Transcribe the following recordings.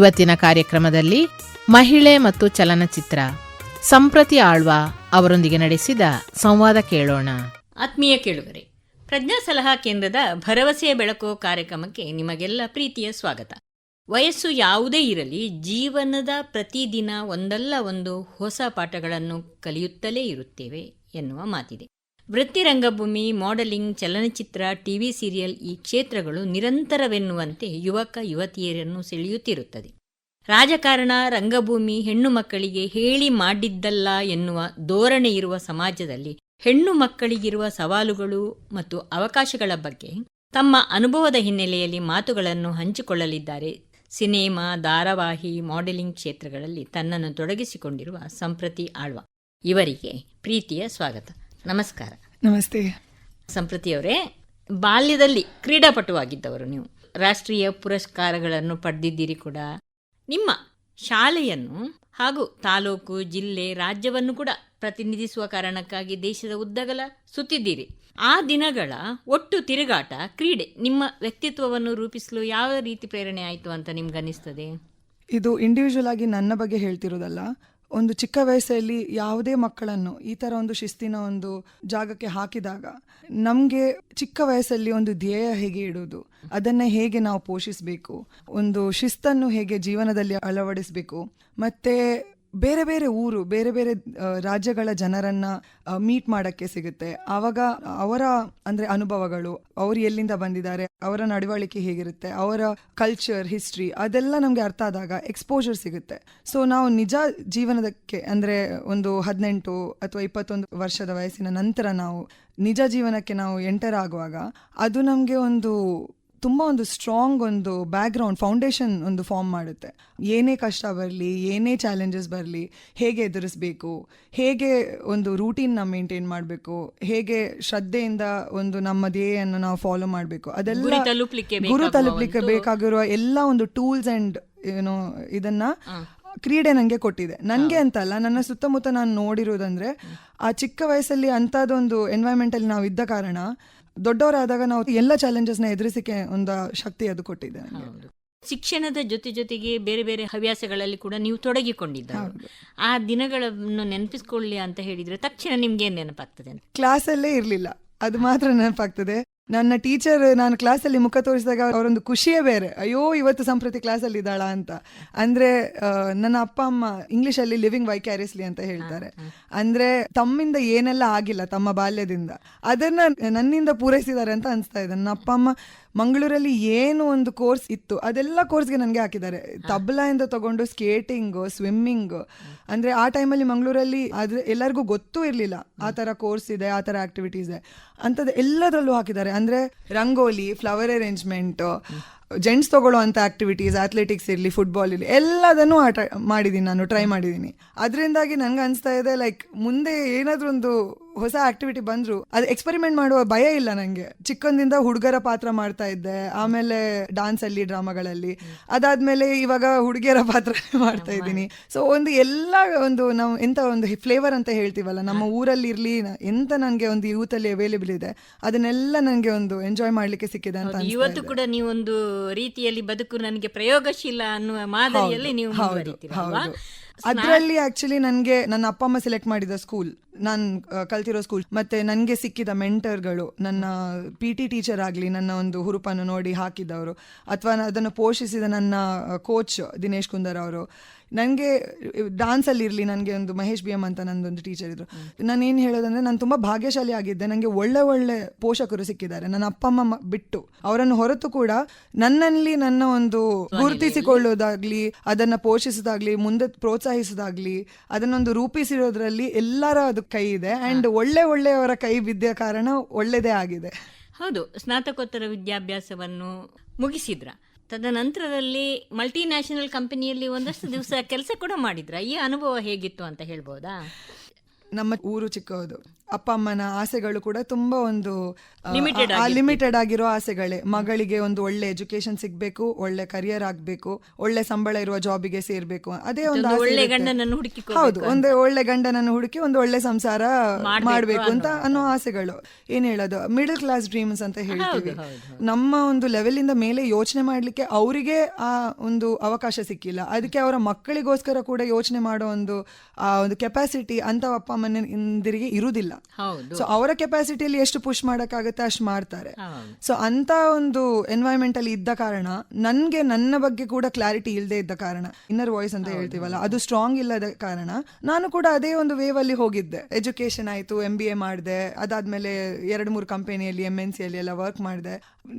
ಇವತ್ತಿನ ಕಾರ್ಯಕ್ರಮದಲ್ಲಿ ಮಹಿಳೆ ಮತ್ತು ಚಲನಚಿತ್ರ ಸಂಪ್ರತಿ ಆಳ್ವ ಅವರೊಂದಿಗೆ ನಡೆಸಿದ ಸಂವಾದ ಕೇಳೋಣ. ಆತ್ಮೀಯ ಕೇಳುಗರೆ, ಪ್ರಜ್ಞಾ ಸಲಹಾ ಕೇಂದ್ರದ ಭರವಸೆಯ ಬೆಳಕು ಕಾರ್ಯಕ್ರಮಕ್ಕೆ ನಿಮಗೆಲ್ಲ ಪ್ರೀತಿಯ ಸ್ವಾಗತ. ವಯಸ್ಸು ಯಾವುದೇ ಇರಲಿ, ಜೀವನದ ಪ್ರತಿದಿನ ಒಂದಲ್ಲ ಒಂದು ಹೊಸ ಪಾಠಗಳನ್ನು ಕಲಿಯುತ್ತಲೇ ಇರುತ್ತೇವೆ ಎನ್ನುವ ಮಾತಿದೆ. ವೃತ್ತಿ ರಂಗಭೂಮಿ ಮಾಡೆಲಿಂಗ್, ಚಲನಚಿತ್ರ, ಟಿವಿ ಸೀರಿಯಲ್ ಈ ಕ್ಷೇತ್ರಗಳು ನಿರಂತರವೆನ್ನುವಂತೆ ಯುವಕ, ಯುವತಿಯರನ್ನು ಸೆಳೆಯುತ್ತಿರುತ್ತದೆ. ರಾಜಕಾರಣ, ರಂಗಭೂಮಿ, ಹೆಣ್ಣು ಮಕ್ಕಳಿಗೆ ಹೇಳಿ ಮಾಡಿದ್ದಲ್ಲ ಎನ್ನುವ ಧೋರಣೆ ಇರುವ ಸಮಾಜದಲ್ಲಿ ಹೆಣ್ಣು ಮಕ್ಕಳಿಗಿರುವ ಸವಾಲುಗಳು ಮತ್ತು ಅವಕಾಶಗಳ ಬಗ್ಗೆ ತಮ್ಮ ಅನುಭವದ ಹಿನ್ನೆಲೆಯಲ್ಲಿ ಮಾತುಗಳನ್ನು ಹಂಚಿಕೊಳ್ಳಲಿದ್ದಾರೆ. ಸಿನಿಮಾ, ಧಾರಾವಾಹಿ, ಮಾಡೆಲಿಂಗ್ ಕ್ಷೇತ್ರಗಳಲ್ಲಿ ತನ್ನನ್ನು ತೊಡಗಿಸಿಕೊಂಡಿರುವ ಸಂಪ್ರತಿ ಆಳ್ವ. ಇವರಿಗೆ ಪ್ರೀತಿಯ ಸ್ವಾಗತ. ನಮಸ್ಕಾರ. ನಮಸ್ತೆ. ಸಂಪ್ರತಿಯವರೇ ಬಾಲ್ಯದಲ್ಲಿ ಕ್ರೀಡಾಪಟುವಾಗಿದ್ದವರು ನೀವು. ರಾಷ್ಟ್ರೀಯ ಪುರಸ್ಕಾರಗಳನ್ನು ಪಡೆದಿದ್ದೀರಿ ಕೂಡ. ನಿಮ್ಮ ಶಾಲೆಯನ್ನು ಹಾಗೂ ತಾಲೂಕು ಜಿಲ್ಲೆ ರಾಜ್ಯವನ್ನು ಕೂಡ ಪ್ರತಿನಿಧಿಸುವ ಕಾರಣಕ್ಕಾಗಿ ದೇಶದ ಉದ್ದಗಲ ಸುತ್ತಿದ್ದೀರಿ. ಆ ದಿನಗಳ ಒಟ್ಟು ತಿರುಗಾಟ ಕ್ರೀಡೆ ನಿಮ್ಮ ವ್ಯಕ್ತಿತ್ವವನ್ನು ರೂಪಿಸಲು ಯಾವ ರೀತಿ ಪ್ರೇರಣೆ ಆಯಿತು ಅಂತ ನಿಮ್ಗನ್ನಿಸ್ತದೆ? ಇದು ಇಂಡಿವಿಜುವಲ್ ಆಗಿ ನನ್ನ ಬಗ್ಗೆ ಹೇಳ್ತಿರೋದಲ್ಲ. ಒಂದು ಚಿಕ್ಕ ವಯಸ್ಸಲ್ಲಿ ಯಾವುದೇ ಮಕ್ಕಳನ್ನು ಈ ಥರ ಒಂದು ಶಿಸ್ತಿನ ಒಂದು ಜಾಗಕ್ಕೆ ಹಾಕಿದಾಗ ನಮಗೆ ಚಿಕ್ಕ ವಯಸ್ಸಲ್ಲಿ ಒಂದು ಧ್ಯೇಯ ಹೇಗೆ ಇಡುವುದು? ಅದನ್ನು ಹೇಗೆ ನಾವು ಪೋಷಿಸಬೇಕು? ಒಂದು ಶಿಸ್ತನ್ನು ಹೇಗೆ ಜೀವನದಲ್ಲಿ ಅಳವಡಿಸಬೇಕು? ಮತ್ತೆ ಬೇರೆ ಬೇರೆ ಊರು, ಬೇರೆ ಬೇರೆ ರಾಜ್ಯಗಳ ಜನರನ್ನ ಮೀಟ್ ಮಾಡಕ್ಕೆ ಸಿಗುತ್ತೆ. ಆವಾಗ ಅವರ, ಅಂದ್ರೆ ಅನುಭವಗಳು, ಅವರು ಎಲ್ಲಿಂದ ಬಂದಿದ್ದಾರೆ, ಅವರ ನಡವಳಿಕೆ ಹೇಗಿರುತ್ತೆ, ಅವರ ಕಲ್ಚರ್ ಹಿಸ್ಟ್ರಿ ಅದೆಲ್ಲ ನಮಗೆ ಅರ್ಥ ಆದಾಗ ಎಕ್ಸ್ಪೋಜರ್ ಸಿಗುತ್ತೆ. ಸೊ ನಾವು ನಿಜ ಜೀವನದಕ್ಕೆ, ಅಂದ್ರೆ ಒಂದು ಹದಿನೆಂಟು ಅಥವಾ ಇಪ್ಪತ್ತೊಂದು ವರ್ಷದ ವಯಸ್ಸಿನ ನಂತರ ನಾವು ನಿಜ ಜೀವನಕ್ಕೆ ನಾವು ಎಂಟರ್ ಆಗುವಾಗ, ಅದು ನಮಗೆ ಒಂದು ತುಂಬ ಒಂದು ಸ್ಟ್ರಾಂಗ್ ಒಂದು ಬ್ಯಾಕ್ಗ್ರೌಂಡ್ ಫೌಂಡೇಶನ್ ಒಂದು ಫಾರ್ಮ್ ಮಾಡುತ್ತೆ. ಏನೇ ಕಷ್ಟ ಬರಲಿ ಏನೇ ಚಾಲೆಂಜಸ್ ಬರಲಿ ಹೇಗೆ ಎದುರಿಸಬೇಕು ಹೇಗೆ ಒಂದು ರೂಟೀನ್ನ ಮೇಂಟೈನ್ ಮಾಡಬೇಕು ಹೇಗೆ ಶ್ರದ್ಧೆಯಿಂದ ಒಂದು ನಮ್ಮ ಧ್ಯೇಯನ್ನು ನಾವು ಫಾಲೋ ಮಾಡಬೇಕು ಅದೆಲ್ಲ ಗುರು ತಲುಪಲಿಕ್ಕೆ ಬೇಕಾಗಿರುವ ಎಲ್ಲ ಒಂದು ಟೂಲ್ಸ್ ಅಂಡ್ ಏನೋ ಇದನ್ನ ಕ್ರೀಡೆ ನನಗೆ ಕೊಟ್ಟಿದೆ. ನನಗೆ ಅಂತಲ್ಲ ನನ್ನ ಸುತ್ತಮುತ್ತ ನಾನು ನೋಡಿರೋದಂದ್ರೆ ಆ ಚಿಕ್ಕ ವಯಸ್ಸಲ್ಲಿ ಅಂಥದ್ದೊಂದು ಎನ್ವೈರ್ಮೆಂಟಲ್ಲಿ ನಾವು ಇದ್ದ ಕಾರಣ ದೊಡ್ಡವರಾದಾಗ ನಾವು ಎಲ್ಲ ಚಾಲೆಂಜಸ್ನ ಎದುರಿಸಿಕೆ ಒಂದು ಶಕ್ತಿ ಅದು ಕೊಟ್ಟಿದೆ ನನಗೆ ಶಿಕ್ಷಣದ ಜೊತೆ ಜೊತೆಗೆ ಬೇರೆ ಬೇರೆ ಹವ್ಯಾಸಗಳಲ್ಲಿ ಕೂಡ ನೀವು ತೊಡಗಿಕೊಂಡಿದ್ದ ಆ ದಿನಗಳನ್ನು ನೆನಪಿಸ್ಕೊಳ್ಳಿ ಅಂತ ಹೇಳಿದ್ರೆ ತಕ್ಷಣ ನಿಮ್ಗೆ ಏನ್ ನೆನಪಾಗ್ತದೆ ಅಂತ? ಕ್ಲಾಸಲ್ಲೇ ಇರಲಿಲ್ಲ. ಅದು ಮಾತ್ರ ನೆನಪಾಗ್ತದೆ. ನನ್ನ ಟೀಚರ್ ನಾನು ಕ್ಲಾಸಲ್ಲಿ ಮುಖ ತೋರಿಸಿದಾಗ ಅವರೊಂದು ಖುಷಿಯೇ ಬೇರೆ. ಅಯ್ಯೋ ಇವತ್ತು ಸಂಪ್ರತಿ ಕ್ಲಾಸಲ್ಲಿ ಇದ್ದಾಳ ಅಂತ. ಅಂದ್ರೆ ನನ್ನ ಅಪ್ಪ ಅಮ್ಮ ಇಂಗ್ಲೀಷಲ್ಲಿ ಲಿವಿಂಗ್ ವೈಕ್ಯಾರಿಯಸ್ಲಿ ಅಂತ ಹೇಳ್ತಾರೆ. ಅಂದ್ರೆ ತಮ್ಮಿಂದ ಏನೆಲ್ಲ ಆಗಿಲ್ಲ ತಮ್ಮ ಬಾಲ್ಯದಿಂದ. ಅದನ್ನ ನನ್ನಿಂದ ಪೂರೈಸಿದ್ದಾರೆ ಅಂತ ಅನಿಸ್ತಾ ಇದೆ. ನನ್ನ ಅಪ್ಪ ಅಮ್ಮ ಮಂಗಳೂರಲ್ಲಿ ಏನು ಒಂದು ಕೋರ್ಸ್ ಇತ್ತು ಅದೆಲ್ಲ ಕೋರ್ಸ್ಗೆ ನನಗೆ ಹಾಕಿದ್ದಾರೆ. ಇಂದ ತಗೊಂಡು ಸ್ಕೇಟಿಂಗ್ ಸ್ವಿಮ್ಮಿಂಗ್ ಅಂದ್ರೆ ಆ ಟೈಮಲ್ಲಿ ಮಂಗಳೂರಲ್ಲಿ ಅದ್ರ ಎಲ್ಲರಿಗೂ ಗೊತ್ತೂ ಇರಲಿಲ್ಲ. ಆ ಥರ ಕೋರ್ಸ್ ಇದೆ ಆ ಥರ ಆಕ್ಟಿವಿಟೀಸ್ ಇದೆ. ಅಂಥದ್ದು ಎಲ್ಲದರಲ್ಲೂ ಹಾಕಿದ್ದಾರೆ. ಅಂದ್ರೆ ರಂಗೋಲಿ ಫ್ಲವರ್ ಅರೇಂಜ್ಮೆಂಟ್ ಜೆಂಟ್ಸ್ ತಗೊಳ್ಳೋ ಅಂತ ಆಕ್ಟಿವಿಟೀಸ್ ಅಥ್ಲೆಟಿಕ್ಸ್ ಇರಲಿ ಫುಟ್ಬಾಲ್ ಇರಲಿ ಎಲ್ಲದನ್ನು ಆಟ ಮಾಡಿದ್ದೀನಿ ನಾನು ಟ್ರೈ ಮಾಡಿದ್ದೀನಿ ಅದರಿಂದಾಗಿ ನನಗೆ ಅನಿಸ್ತಾ ಇದೆ ಲೈಕ್ ಮುಂದೆ ಏನಾದರೂ ಒಂದು ಹೊಸ ಆಕ್ಟಿವಿಟಿ ಬಂದ್ರು ಅದು ಎಕ್ಸ್ಪೆರಿಮೆಂಟ್ ಮಾಡುವ ಭಯ ಇಲ್ಲ ನಂಗೆ ಚಿಕ್ಕಂದಿಂದ ಹುಡುಗರ ಪಾತ್ರ ಮಾಡ್ತಾ ಇದ್ದೆ ಆಮೇಲೆ ಡಾನ್ಸ್ ಅಲ್ಲಿ ಡ್ರಾಮಾಗಳಲ್ಲಿ ಅದಾದ್ಮೇಲೆ ಇವಾಗ ಹುಡುಗಿಯರ ಪಾತ್ರ ಮಾಡ್ತಾ ಇದ್ದೀನಿ ಸೊ ಒಂದು ಎಲ್ಲ ಒಂದು ನಾವು ಎಂತ ಒಂದು ಫ್ಲೇವರ್ ಅಂತ ಹೇಳ್ತೀವಲ್ಲ ನಮ್ಮ ಊರಲ್ಲಿ ಇರ್ಲಿ ಎಂತ ನನಗೆ ಒಂದು ಯೂತ್ ಅಲ್ಲಿ ಅವೈಲೇಬಲ್ ಇದೆ ಅದನ್ನೆಲ್ಲ ನನಗೆ ಒಂದು ಎಂಜಾಯ್ ಮಾಡ್ಲಿಕ್ಕೆ ಸಿಕ್ಕಿದೆ ಅಂತ ಇವತ್ತು. ಕೂಡ ನೀವೊಂದು ರೀತಿಯಲ್ಲಿ ಬದುಕು ನನಗೆ ಪ್ರಯೋಗಶೀಲ ಅನ್ನುವ ಮಾದರಿಯಲ್ಲಿ ನೀವು? ಹೌದು ಅದರಲ್ಲಿ ಆಕ್ಚುಲಿ ನನಗೆ ನನ್ನ ಅಪ್ಪ ಅಮ್ಮ ಸೆಲೆಕ್ಟ್ ಮಾಡಿದ ಸ್ಕೂಲ್ ನಾನು ಕಲ್ತಿರೋ ಸ್ಕೂಲ್ ಮತ್ತೆ ನನಗೆ ಸಿಕ್ಕಿದ ಮೆಂಟರ್ಗಳು ನನ್ನ ಪಿ ಟಿ ಟೀಚರ್ ಆಗಲಿ, ನನ್ನ ಒಂದು ಹುರುಪನ್ನು ನೋಡಿ ಹಾಕಿದವರು ಅಥವಾ ಅದನ್ನು ಪೋಷಿಸಿದ ನನ್ನ ಕೋಚ್ ದಿನೇಶ್ ಕುಂದರ್ ಅವರು. ನನಗೆ ಡಾನ್ಸಲ್ಲಿ ಇರಲಿ ನನಗೆ ಒಂದು ಮಹೇಶ್ ಬಿ ಎಂ ಅಂತ ನಂದೊಂದು ಟೀಚರ್ ಇದ್ರು. ನಾನು ಏನು ಹೇಳೋದಂದ್ರೆ ನಾನು ತುಂಬ ಭಾಗ್ಯಶಾಲಿ ಆಗಿದ್ದೆ. ನನಗೆ ಒಳ್ಳೆ ಒಳ್ಳೆ ಪೋಷಕರು ಸಿಕ್ಕಿದ್ದಾರೆ. ನನ್ನ ಅಪ್ಪ ಅಮ್ಮ ಬಿಟ್ಟು. ಅವರನ್ನು ಹೊರತು ಕೂಡ ನನ್ನಲ್ಲಿ ನನ್ನ ಒಂದು ಗುರುತಿಸಿಕೊಳ್ಳೋದಾಗ್ಲಿ ಅದನ್ನ ಪೋಷಿಸೋದಾಗ್ಲಿ ಮುಂದೆ ಪ್ರೋತ್ಸಾಹಿಸೋದಾಗ್ಲಿ ಅದನ್ನೊಂದು ರೂಪಿಸಿರೋದ್ರಲ್ಲಿ ಎಲ್ಲರ ಅದು ಕೈ ಇದೆ. ಅಂಡ್ ಒಳ್ಳೆ ಒಳ್ಳೆಯವರ ಕೈ ಬಿದ್ದ ಕಾರಣ ಒಳ್ಳೆಯದೇ ಆಗಿದೆ. ಹೌದು. ಸ್ನಾತಕೋತ್ತರ ವಿದ್ಯಾಭ್ಯಾಸವನ್ನು ಮುಗಿಸಿದ್ರ? ತದನಂತರದಲ್ಲಿ ಮಲ್ಟಿನ್ಯಾಷನಲ್ ಕಂಪನಿಯಲ್ಲಿ ಒಂದಷ್ಟು ದಿವಸ ಕೆಲಸ ಕೂಡ ಮಾಡಿದ್ರ? ಈ ಅನುಭವ ಹೇಗಿತ್ತು ಅಂತ ಹೇಳ್ಬೋದಾ? ನಮ್ಮ ಊರು ಚಿಕ್ಕದು. ಅಪ್ಪ ಅಮ್ಮನ ಆಸೆಗಳು ಕೂಡ ತುಂಬಾ ಒಂದು ಲಿಮಿಟೆಡ್ ಆಗಿರೋ ಆಸೆಗಳೇ. ಮಗಳಿಗೆ ಒಂದು ಒಳ್ಳೆ ಎಜುಕೇಶನ್ ಸಿಗ್ಬೇಕು ಒಳ್ಳೆ ಕರಿಯರ್ ಆಗ್ಬೇಕು ಒಳ್ಳೆ ಸಂಬಳ ಇರುವ ಜಾಬಿಗೆ ಸೇರ್ಬೇಕು. ಅದೇ ಒಂದು ಒಳ್ಳೆ ಗಂಡನನ್ನು ಹುಡುಕಿ ಹೌದು ಒಂದು ಒಳ್ಳೆ ಗಂಡನನ್ನು ಹುಡುಕಿ ಒಂದು ಒಳ್ಳೆ ಸಂಸಾರ ಮಾಡ್ಬೇಕು ಅಂತ ಅನ್ನೋ ಆಸೆಗಳು. ಏನ್ ಹೇಳೋದು? ಮಿಡಲ್ ಕ್ಲಾಸ್ ಡ್ರೀಮ್ಸ್ ಅಂತ ಹೇಳ್ತೀವಿ. ನಮ್ಮ ಒಂದು ಲೆವೆಲ್ ಇಂದ ಮೇಲೆ ಯೋಚನೆ ಮಾಡ್ಲಿಕ್ಕೆ ಅವರಿಗೆ ಆ ಒಂದು ಅವಕಾಶ ಸಿಕ್ಕಿಲ್ಲ. ಅದಕ್ಕೆ ಅವರ ಮಕ್ಕಳಿಗೋಸ್ಕರ ಕೂಡ ಯೋಚನೆ ಮಾಡೋ ಒಂದು ಆ ಒಂದು ಕೆಪಾಸಿಟಿ ಅಂತ ಅಪ್ಪ ಅಮ್ಮನ ಇಂದಿರಿಗೆ ಇರುವುದಿಲ್ಲ. ಸೊ ಅವರ ಕೆಪಾಸಿಟಿಯಲ್ಲಿ ಎಷ್ಟು ಪುಷ್ ಮಾಡೋಕ್ಕಾಗುತ್ತೆ ಅಷ್ಟು ಮಾಡ್ತಾರೆ. ಸೊ ಅಂತ ಒಂದು ಎನ್ವೈರನ್ಮೆಂಟ್ ಅಲ್ಲಿ ಇದ್ದ ಕಾರಣ ನನ್ಗೆ ನನ್ನ ಬಗ್ಗೆ ಕೂಡ ಕ್ಲಾರಿಟಿ ಇಲ್ಲದೆ ಇದ್ದ ಕಾರಣ ಇನ್ನರ್ ವಾಯ್ಸ್ ಅಂತ ಹೇಳ್ತೀವಲ್ಲ ಅದು ಸ್ಟ್ರಾಂಗ್ ಇಲ್ಲದ ಕಾರಣ ನಾನು ಕೂಡ ಅದೇ ಒಂದು ವೇವ್ ಅಲ್ಲಿ ಹೋಗಿದ್ದೆ. ಎಜುಕೇಶನ್ ಆಯ್ತು ಎಂ ಬಿ ಎ ಮಾಡಿದೆ ಅದಾದ್ಮೇಲೆ ಎರಡು ಮೂರು ಕಂಪನಿಯಲ್ಲಿ ಎಂ ಎನ್ ಸಿ ಅಲ್ಲಿ ಎಲ್ಲ ವರ್ಕ್ ಮಾಡಿದೆ.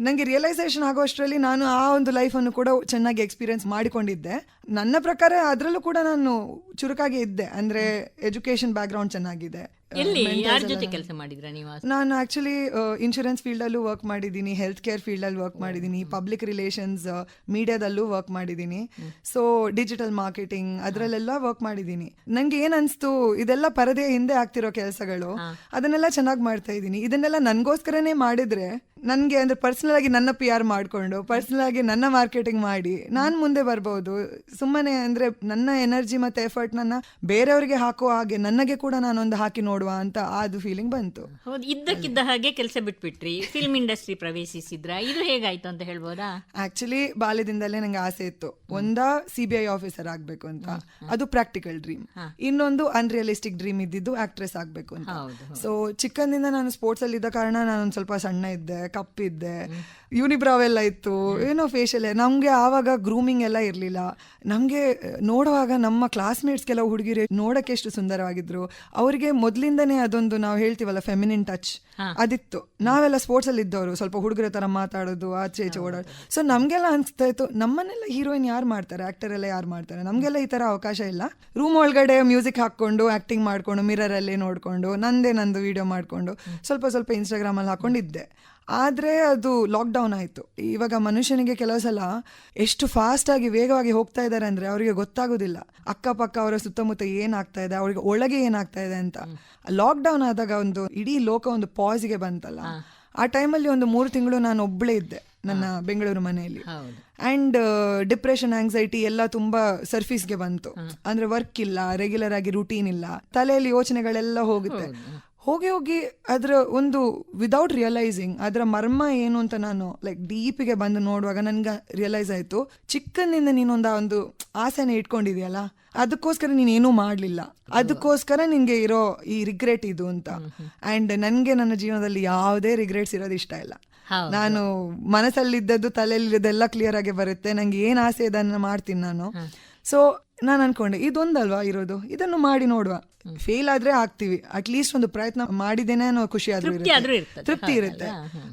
ನಂಗೆ ರಿಯಲೈಸೇಷನ್ ಆಗೋಷ್ಟರಲ್ಲಿ ನಾನು ಆ ಒಂದು ಲೈಫ್ ಅನ್ನು ಕೂಡ ಚೆನ್ನಾಗಿ ಎಕ್ಸ್ಪೀರಿಯನ್ಸ್ ಮಾಡಿಕೊಂಡಿದ್ದೆ. ನನ್ನ ಪ್ರಕಾರ ಅದರಲ್ಲೂ ಕೂಡ ನಾನು ಚುರುಕಾಗಿ ಇದ್ದೆ. ಅಂದ್ರೆ ಎಜುಕೇಶನ್ ಬ್ಯಾಕ್ಗ್ರೌಂಡ್ ಚೆನ್ನಾಗಿದೆ. ಎಲ್ಲಿ? Mentors ಯಾರ ಜೊತೆ ನಾನು- ಕೆಲಸ ಮಾಡಿದ್ರ ನೀವು ನಾನು ಆಕ್ಚುಲಿ ಇನ್ಶೂರೆನ್ಸ್ ಫೀಲ್ಡ್ ಅಲ್ಲೂ ವರ್ಕ್ ಮಾಡಿದ್ದೀನಿ ಹೆಲ್ತ್ ಕೇರ್ ಫೀಲ್ಡ್ ಅಲ್ಲಿ ವರ್ಕ್ ಮಾಡಿದ್ದೀನಿ ಪಬ್ಲಿಕ್ ರಿಲೇಷನ್ಸ್ ಮೀಡಿಯಾದಲ್ಲೂ ವರ್ಕ್ ಮಾಡಿದ್ದೀನಿ. ಸೊ ಡಿಜಿಟಲ್ ಮಾರ್ಕೆಟಿಂಗ್ ಅದರಲ್ಲೆಲ್ಲ ವರ್ಕ್ ಮಾಡಿದ್ದೀನಿ. ನಂಗೆ ಏನನ್ಸ್ತು ಅನ್ಸ್ತು ಇದೆಲ್ಲ ಪರದೆ ಹಿಂದೆ ಆಗ್ತಿರೋ ಕೆಲಸಗಳು ಅದನ್ನೆಲ್ಲ ಚೆನ್ನಾಗಿ ಮಾಡ್ತಾ ಇದ್ದೀನಿ. ಇದನ್ನೆಲ್ಲ ನನ್ಗೋಸ್ಕರನೇ ಮಾಡಿದ್ರೆ ನನ್ಗೆ ಅಂದ್ರೆ ಪರ್ಸ್ನಲ್ ಆಗಿ ನನ್ನ ಪಿ ಆರ್ ಮಾಡಿಕೊಂಡು ಪರ್ಸ್ನಲ್ ಆಗಿ ನನ್ನ ಮಾರ್ಕೆಟಿಂಗ್ ಮಾಡಿ ನಾನು ಮುಂದೆ ಬರ್ಬೋದು. ಸುಮ್ಮನೆ ಅಂದ್ರೆ ನನ್ನ ಎನರ್ಜಿ ಮತ್ತೆ ಎಫರ್ಟ್ ನನ್ನ ಬೇರೆಯವರಿಗೆ ಹಾಕುವ ಹಾಗೆ ನನಗೆ ಕೂಡ ನಾನೊಂದು ಹಾಕಿ ನೋಡುವ ಅಂತ ಅದು ಫೀಲಿಂಗ್ ಬಂತು. ಹೌದು ಇದ್ದಕ್ಕಿದ್ದ ಹಾಗೆ ಕೆಲಸ ಬಿಟ್ಬಿಟ್ರಿ. ಫಿಲ್ಮ್ ಇಂಡಸ್ಟ್ರಿ ಪ್ರವೇಶಿಸಿದ್ರ? ಇದು ಹೇಗಾಯ್ತು ಅಂತ ಹೇಳ್ಬೋದಾ? ಆಕ್ಚುಲಿ ಬಾಲ್ಯದಿಂದಲೇ ನಂಗೆ ಆಸೆ ಇತ್ತು. ಒಂದಾ ಸಿ ಬಿ ಐ ಆಫೀಸರ್ ಆಗ್ಬೇಕು ಅಂತ. ಅದು ಪ್ರಾಕ್ಟಿಕಲ್ ಡ್ರೀಮ್ ಇನ್ನೊಂದು ಅನ್ರಿಯಲಿಸ್ಟಿಕ್ ಡ್ರೀಮ್ ಇದ್ದಿದ್ದು ಆಕ್ಟ್ರೆಸ್ ಆಗ್ಬೇಕು ಅಂತ. ಸೊ ಚಿಕ್ಕಂದಿಂದ ನಾನು ಸ್ಪೋರ್ಟ್ಸ್ ಅಲ್ಲಿ ಇದ್ದ ಕಾರಣ ನಾನು ಒಂದ್ ಸ್ವಲ್ಪ ಸಣ್ಣ ಇದ್ದೆ. ಕಪ್ಪಿದ್ದೆ. ಯೂನಿಬ್ರಾವ್ ಎಲ್ಲ ಇತ್ತು ಏನೋ ಫೇಶಿಯಲ್ ನಮಗೆ ಆವಾಗ ಗ್ರೂಮಿಂಗ್ ಎಲ್ಲ ಇರಲಿಲ್ಲ. ನಮಗೆ ನೋಡುವಾಗ ನಮ್ಮ ಕ್ಲಾಸ್ಮೇಟ್ಸ್ ಕೆಲವು ಹುಡುಗಿರು ನೋಡಕ್ಕೆ ಎಷ್ಟು ಸುಂದರವಾಗಿದ್ರು. ಅವರಿಗೆ ಮೊದಲಿಂದನೇ ಅದೊಂದು ನಾವು ಹೇಳ್ತೀವಲ್ಲ ಫೆಮಿನಿನ್ ಟಚ್ ಅದಿತ್ತು. ನಾವೆಲ್ಲ ಸ್ಪೋರ್ಟ್ಸ್ ಅಲ್ಲಿ ಇದ್ದವರು. ಸ್ವಲ್ಪ ಹುಡುಗರ ತರ ಮಾತಾಡೋದು ಆಚೆ ಈಚೆ ಓಡಾಡೋದು. ಸೊ ನಮಗೆಲ್ಲ ಅನಿಸ್ತಾ ಇತ್ತು ನಮ್ಮನ್ನೆಲ್ಲ ಹೀರೋಯಿನ್ ಯಾರು ಮಾಡ್ತಾರೆ? ಆಕ್ಟರ್ ಎಲ್ಲ ಯಾರು ಮಾಡ್ತಾರೆ? ನಮಗೆಲ್ಲ ಈ ತರ ಅವಕಾಶ ಇಲ್ಲ. ರೂಮ್ ಒಳಗಡೆ ಮ್ಯೂಸಿಕ್ ಹಾಕೊಂಡು ಆಕ್ಟಿಂಗ್ ಮಾಡ್ಕೊಂಡು ಮಿರರ್ ಅಲ್ಲೇ ನೋಡ್ಕೊಂಡು ನಂದೇ ನಂದು ವಿಡಿಯೋ ಮಾಡ್ಕೊಂಡು ಸ್ವಲ್ಪ ಸ್ವಲ್ಪ ಇನ್ಸ್ಟಾಗ್ರಾಮ್ ಅಲ್ಲಿ ಹಾಕೊಂಡಿದ್ದೆ. ಆದ್ರೆ ಅದು ಲಾಕ್ಡೌನ್ ಆಯಿತು. ಇವಾಗ ಮನುಷ್ಯನಿಗೆ ಕೆಲವು ಸಲ ಎಷ್ಟು ಫಾಸ್ಟ್ ಆಗಿ ವೇಗವಾಗಿ ಹೋಗ್ತಾ ಇದ್ದಾರೆ ಅಂದ್ರೆ ಅವರಿಗೆ ಗೊತ್ತಾಗೋದಿಲ್ಲ. ಅಕ್ಕಪಕ್ಕ ಅವರ ಸುತ್ತಮುತ್ತ ಏನಾಗ್ತಾ ಇದೆ ಅವರಿಗೆ ಒಳಗೆ ಏನಾಗ್ತಾ ಇದೆ ಅಂತ. ಲಾಕ್ಡೌನ್ ಆದಾಗ ಒಂದು ಇಡೀ ಲೋಕ ಒಂದು ಪಾಸ್ಗೆ ಬಂತಲ್ಲ. ಆ ಟೈಮಲ್ಲಿ ಒಂದು ಮೂರು ತಿಂಗಳು ನಾನು ಒಬ್ಬಳೇ ಇದ್ದೆ ನನ್ನ ಬೆಂಗಳೂರು ಮನೆಯಲ್ಲಿ. ಅಂಡ್ ಡಿಪ್ರೆಷನ್ ಆಂಗ್ಸೈಟಿ ಎಲ್ಲ ತುಂಬಾ ಸರ್ಫೀಸ್ಗೆ ಬಂತು. ಅಂದ್ರೆ ವರ್ಕ್ ಇಲ್ಲ ರೆಗ್ಯುಲರ್ ಆಗಿ ರೂಟೀನ್ ಇಲ್ಲ. ತಲೆಯಲ್ಲಿ ಯೋಚನೆಗಳೆಲ್ಲ ಹೋಗುತ್ತೆ. ಹೋಗಿ ಹೋಗಿ ಅದರ ಒಂದು ವಿದೌಟ್ ರಿಯಲೈಸಿಂಗ್ ಅದರ ಮರ್ಮ ಏನು ಅಂತ ನಾನು ಲೈಕ್ ಡೀಪಿಗೆ ಬಂದು ನೋಡುವಾಗ ನನ್ಗೆ ರಿಯಲೈಸ್ ಆಯ್ತು. ಚಿಕ್ಕಂದಿಂದ ನೀನೊಂದು ಆ ಒಂದು ಆಸೆನ ಇಟ್ಕೊಂಡಿದೆಯಲ್ಲ ಅದಕ್ಕೋಸ್ಕರ ನೀನ್ ಏನೂ ಮಾಡ್ಲಿಲ್ಲ ಅದಕ್ಕೋಸ್ಕರ ನಿನಗೆ ಇರೋ ಈ ರಿಗ್ರೆಟ್ ಇದು ಅಂತ. ಅಂಡ್ ನನಗೆ ನನ್ನ ಜೀವನದಲ್ಲಿ ಯಾವುದೇ ರಿಗ್ರೆಟ್ಸ್ ಇರೋದು ಇಷ್ಟ ಇಲ್ಲ. ನಾನು ಮನಸ್ಸಲ್ಲಿದ್ದದ್ದು ತಲೆಯಲ್ಲಿರೋದೆಲ್ಲ ಕ್ಲಿಯರ್ ಆಗಿ ಬರುತ್ತೆ. ನನಗೆ ಏನು ಆಸೆ ಇದನ್ನು ಮಾಡ್ತೀನಿ ನಾನು. ಸೊ ನಾನು ಅನ್ಕೊಂಡೆ ಇದೊಂದಲ್ವಾ ಇರೋದು? ಇದನ್ನು ಮಾಡಿ ನೋಡುವ. ಫೇಲ್ ಆದ್ರೆ ಆಗ್ತೀವಿ ಅಟ್ಲೀಸ್ಟ್ ಒಂದು ಪ್ರಯತ್ನ ಮಾಡಿದೇನೆ ಅನ್ನೋ ಖುಷಿ ಆದ್ರೂ ತೃಪ್ತಿ ಆದ್ರೂ ಇರುತ್ತೆ ಇರ್ತದೆ. ತೃಪ್ತಿ ಇರುತ್ತೆ.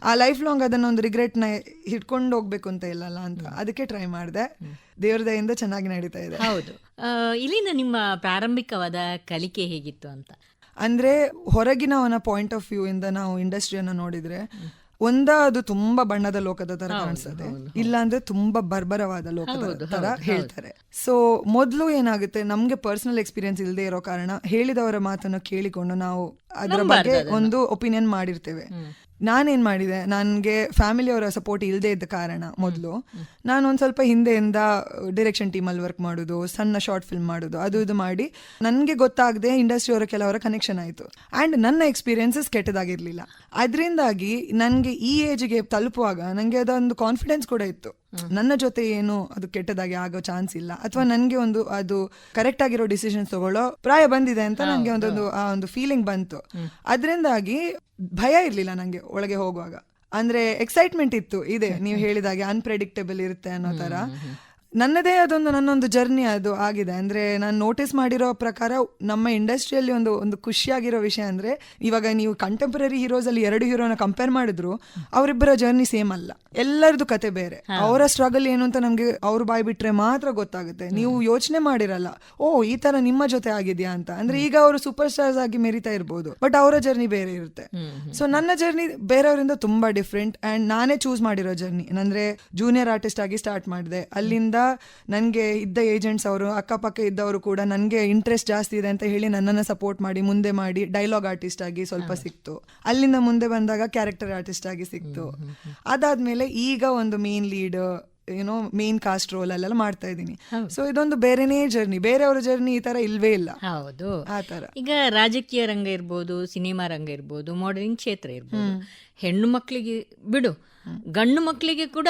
ಆ ಲೈಫ್ ಲಾಂಗ್ ಅದನ್ನ ಒಂದು ರಿಗ್ರೆಟ್ನ ಹಿಡ್ಕೊಂಡು ಹೋಗ್ಬೇಕು ಅಂತ ಇಲ್ಲಲ್ಲ ಅಂತ ಅದಕ್ಕೆ ಟ್ರೈ ಮಾಡಿದೆ. ದೇವ್ರ ದಯಿಂದ ಚೆನ್ನಾಗಿ ನಡೀತಾ ಇದೆ. ಹೌದು. ಆ, ಇಲ್ಲಿಂದ ನಿಮ್ಮ ಪ್ರಾರಂಭಿಕವಾದ ಕಲಿಕೆ ಹೇಗಿತ್ತು ಅಂತ? ಅಂದ್ರೆ ಹೊರಗಿನವನ ಪಾಯಿಂಟ್ ಆಫ್ ವ್ಯೂ ಇಂದ ನಾವು ಇಂಡಸ್ಟ್ರಿಯನ್ನ ನೋಡಿದ್ರೆ ಒಂದ ಅದು ತುಂಬಾ ಬಣ್ಣದ ಲೋಕದ ತರ ಕಾಣಿಸ್ತದೆ ಇಲ್ಲ ಅಂದ್ರೆ ತುಂಬಾ ಬರ್ಬರವಾದ ಲೋಕದ ತರ ಹೇಳ್ತಾರೆ. ಸೊ ಮೊದಲು ಏನಾಗುತ್ತೆ ನಮ್ಗೆ ಪರ್ಸನಲ್ ಎಕ್ಸ್ಪೀರಿಯನ್ಸ್ ಇಲ್ಲದೆ ಇರೋ ಕಾರಣ ಹೇಳಿದವರ ಮಾತನ್ನು ಕೇಳಿಕೊಂಡು ನಾವು ಅದರ ಬಗ್ಗೆ ಒಂದು ಒಪಿನಿಯನ್ ಮಾಡಿರ್ತೇವೆ. ನಾನೇನ್ ಮಾಡಿದೆ, ನನಗೆ ಫ್ಯಾಮಿಲಿಯವರ ಸಪೋರ್ಟ್ ಇಲ್ಲದೆ ಇದ್ದ ಕಾರಣ ಮೊದಲು. ನಾನು ಒಂದು ಸ್ವಲ್ಪ ಹಿಂದೆಯಿಂದ ಡೈರೆಕ್ಷನ್ ಟೀಮಲ್ಲಿ ವರ್ಕ್ ಮಾಡೋದು, ಸಣ್ಣ ಶಾರ್ಟ್ ಫಿಲ್ಮ್ ಮಾಡೋದು, ಅದು ಇದು ಮಾಡಿ ನನಗೆ ಗೊತ್ತಾಗದೆ ಇಂಡಸ್ಟ್ರಿಯವರ ಕೆಲವರ ಕನೆಕ್ಷನ್ ಆಯಿತು. ಆ್ಯಂಡ್ ನನ್ನ ಎಕ್ಸ್ಪೀರಿಯನ್ಸಸ್ ಕೆಟ್ಟದಾಗಿರಲಿಲ್ಲ. ಅದರಿಂದಾಗಿ ನನಗೆ ಈ ಏಜ್ಗೆ ತಲುಪುವಾಗ ನನಗೆ ಅದೊಂದು ಕಾನ್ಫಿಡೆನ್ಸ್ ಕೂಡ ಇತ್ತು. ನನ್ನ ಜೊತೆ ಏನು ಅದು ಕೆಟ್ಟದಾಗಿ ಆಗೋ ಚಾನ್ಸ್ ಇಲ್ಲ. ಅಥವಾ ನನಗೆ ಒಂದು ಅದು ಕರೆಕ್ಟ್ ಆಗಿರೋ ಡಿಸಿಷನ್ ತಗೊಳ್ಳೋ ಪ್ರಾಯ ಬಂದಿದೆ ಅಂತ ನನಗೆ ಒಂದೊಂದು ಆ ಒಂದು ಫೀಲಿಂಗ್ ಬಂತು. ಅದರಿಂದಾಗಿ ಭಯ ಇರ್ಲಿಲ್ಲ ನಂಗೆ ಒಳಗೆ ಹೋಗುವಾಗ. ಅಂದ್ರೆ ಎಕ್ಸೈಟ್ಮೆಂಟ್ ಇತ್ತು. ಇದೆ ನೀವು ಹೇಳಿದಾಗೆ ಅನ್ಪ್ರೆಡಿಕ್ಟೇಬಲ್ ಇರುತ್ತೆ ಅನ್ನೋ ತರ. ನನ್ನದೇ ಅದೊಂದು ನನ್ನೊಂದು ಜರ್ನಿ ಅದು ಆಗಿದೆ. ಅಂದ್ರೆ ನಾನು ನೋಟಿಸ್ ಮಾಡಿರೋ ಪ್ರಕಾರ ನಮ್ಮ ಇಂಡಸ್ಟ್ರಿಯಲ್ಲಿ ಒಂದು ಒಂದು ಖುಷಿಯಾಗಿರೋ ವಿಷಯ ಅಂದ್ರೆ ಇವಾಗ ನೀವು ಕಂಟೆಂಪರರಿ ಹೀರೋಸ್ ಅಲ್ಲಿ ಎರಡು ಹೀರೋನ ಕಂಪೇರ್ ಮಾಡಿದ್ರು ಅವರಿಬ್ಬರ ಜರ್ನಿ ಸೇಮ್ ಅಲ್ಲ. ಎಲ್ಲರದು ಕತೆ ಬೇರೆ. ಅವರ ಸ್ಟ್ರಗಲ್ ಏನು ಅಂತ ನಮಗೆ ಅವ್ರು ಬಾಯ್ ಬಿಟ್ರೆ ಮಾತ್ರ ಗೊತ್ತಾಗುತ್ತೆ. ನೀವು ಯೋಚನೆ ಮಾಡಿರಲ್ಲ ಓ ಈ ತರ ನಿಮ್ಮ ಜೊತೆ ಆಗಿದ್ಯಾ ಅಂತ. ಅಂದ್ರೆ ಈಗ ಅವರು ಸೂಪರ್ ಸ್ಟಾರ್ಸ್ ಆಗಿ ಮೆರಿತಾ ಇರ್ಬೋದು ಬಟ್ ಅವರ ಜರ್ನಿ ಬೇರೆ ಇರುತ್ತೆ. ಸೊ ನನ್ನ ಜರ್ನಿ ಬೇರೆಯವರಿಂದ ತುಂಬಾ ಡಿಫ್ರೆಂಟ್ ಅಂಡ್ ನಾನೇ ಚೂಸ್ ಮಾಡಿರೋ ಜರ್ನಿ ಅಂದ್ರೆ ಜೂನಿಯರ್ ಆರ್ಟಿಸ್ಟ್ ಆಗಿ ಸ್ಟಾರ್ಟ್ ಮಾಡಿದೆ. ಅಲ್ಲಿಂದ ನನಗೆ ಇದ್ದ ಏಜೆಂಟ್ಸ್ ಅವರು ಅಕ್ಕಪಕ್ಕ ಇದ್ದವರು ಕೂಡ ನನಗೆ ಇಂಟ್ರೆಸ್ಟ್ ಜಾಸ್ತಿ ಇದೆ ಅಂತ ಹೇಳಿ ನನ್ನನ್ನು ಸಪೋರ್ಟ್ ಮಾಡಿ ಮುಂದೆ ಮಾಡಿ ಡೈಲಾಗ್ ಆರ್ಟಿಸ್ಟ್ ಆಗಿ ಸ್ವಲ್ಪ ಸಿಕ್ತು. ಅಲ್ಲಿಂದ ಮುಂದೆ ಬಂದಾಗ ಕ್ಯಾರೆಕ್ಟರ್ ಆರ್ಟಿಸ್ಟ್ ಆಗಿ ಸಿಕ್ತು. ಅದಾದ್ಮೇಲೆ ಈಗ ಒಂದು ಮೇನ್ ಲೀಡ್ ಏನೋ ಮೇನ್ ಕಾಸ್ಟ್ ರೋಲ್ ಅಲ್ಲೆಲ್ಲ ಮಾಡ್ತಾ ಇದ್ದೀನಿ. ಸೊ ಇದೊಂದು ಬೇರೆನೇ ಜರ್ನಿ ಬೇರೆಯವರ ಜರ್ನಿ ಈ ತರ ಇಲ್ವೇ ಇಲ್ಲ. ಹೌದು. ಆ ತರ. ಈಗ ರಾಜಕೀಯ ರಂಗ ಇರ್ಬೋದು ಸಿನಿಮಾ ರಂಗ ಇರ್ಬೋದು ಮಾಡಲಿಂಗ್ ಕ್ಷೇತ್ರ ಇರ್ಬೋದು. ಹೆಣ್ಣು ಮಕ್ಕಳಿಗೆ ಬಿಡು ಗಂಡು ಮಕ್ಕಳಿಗೆ ಕೂಡ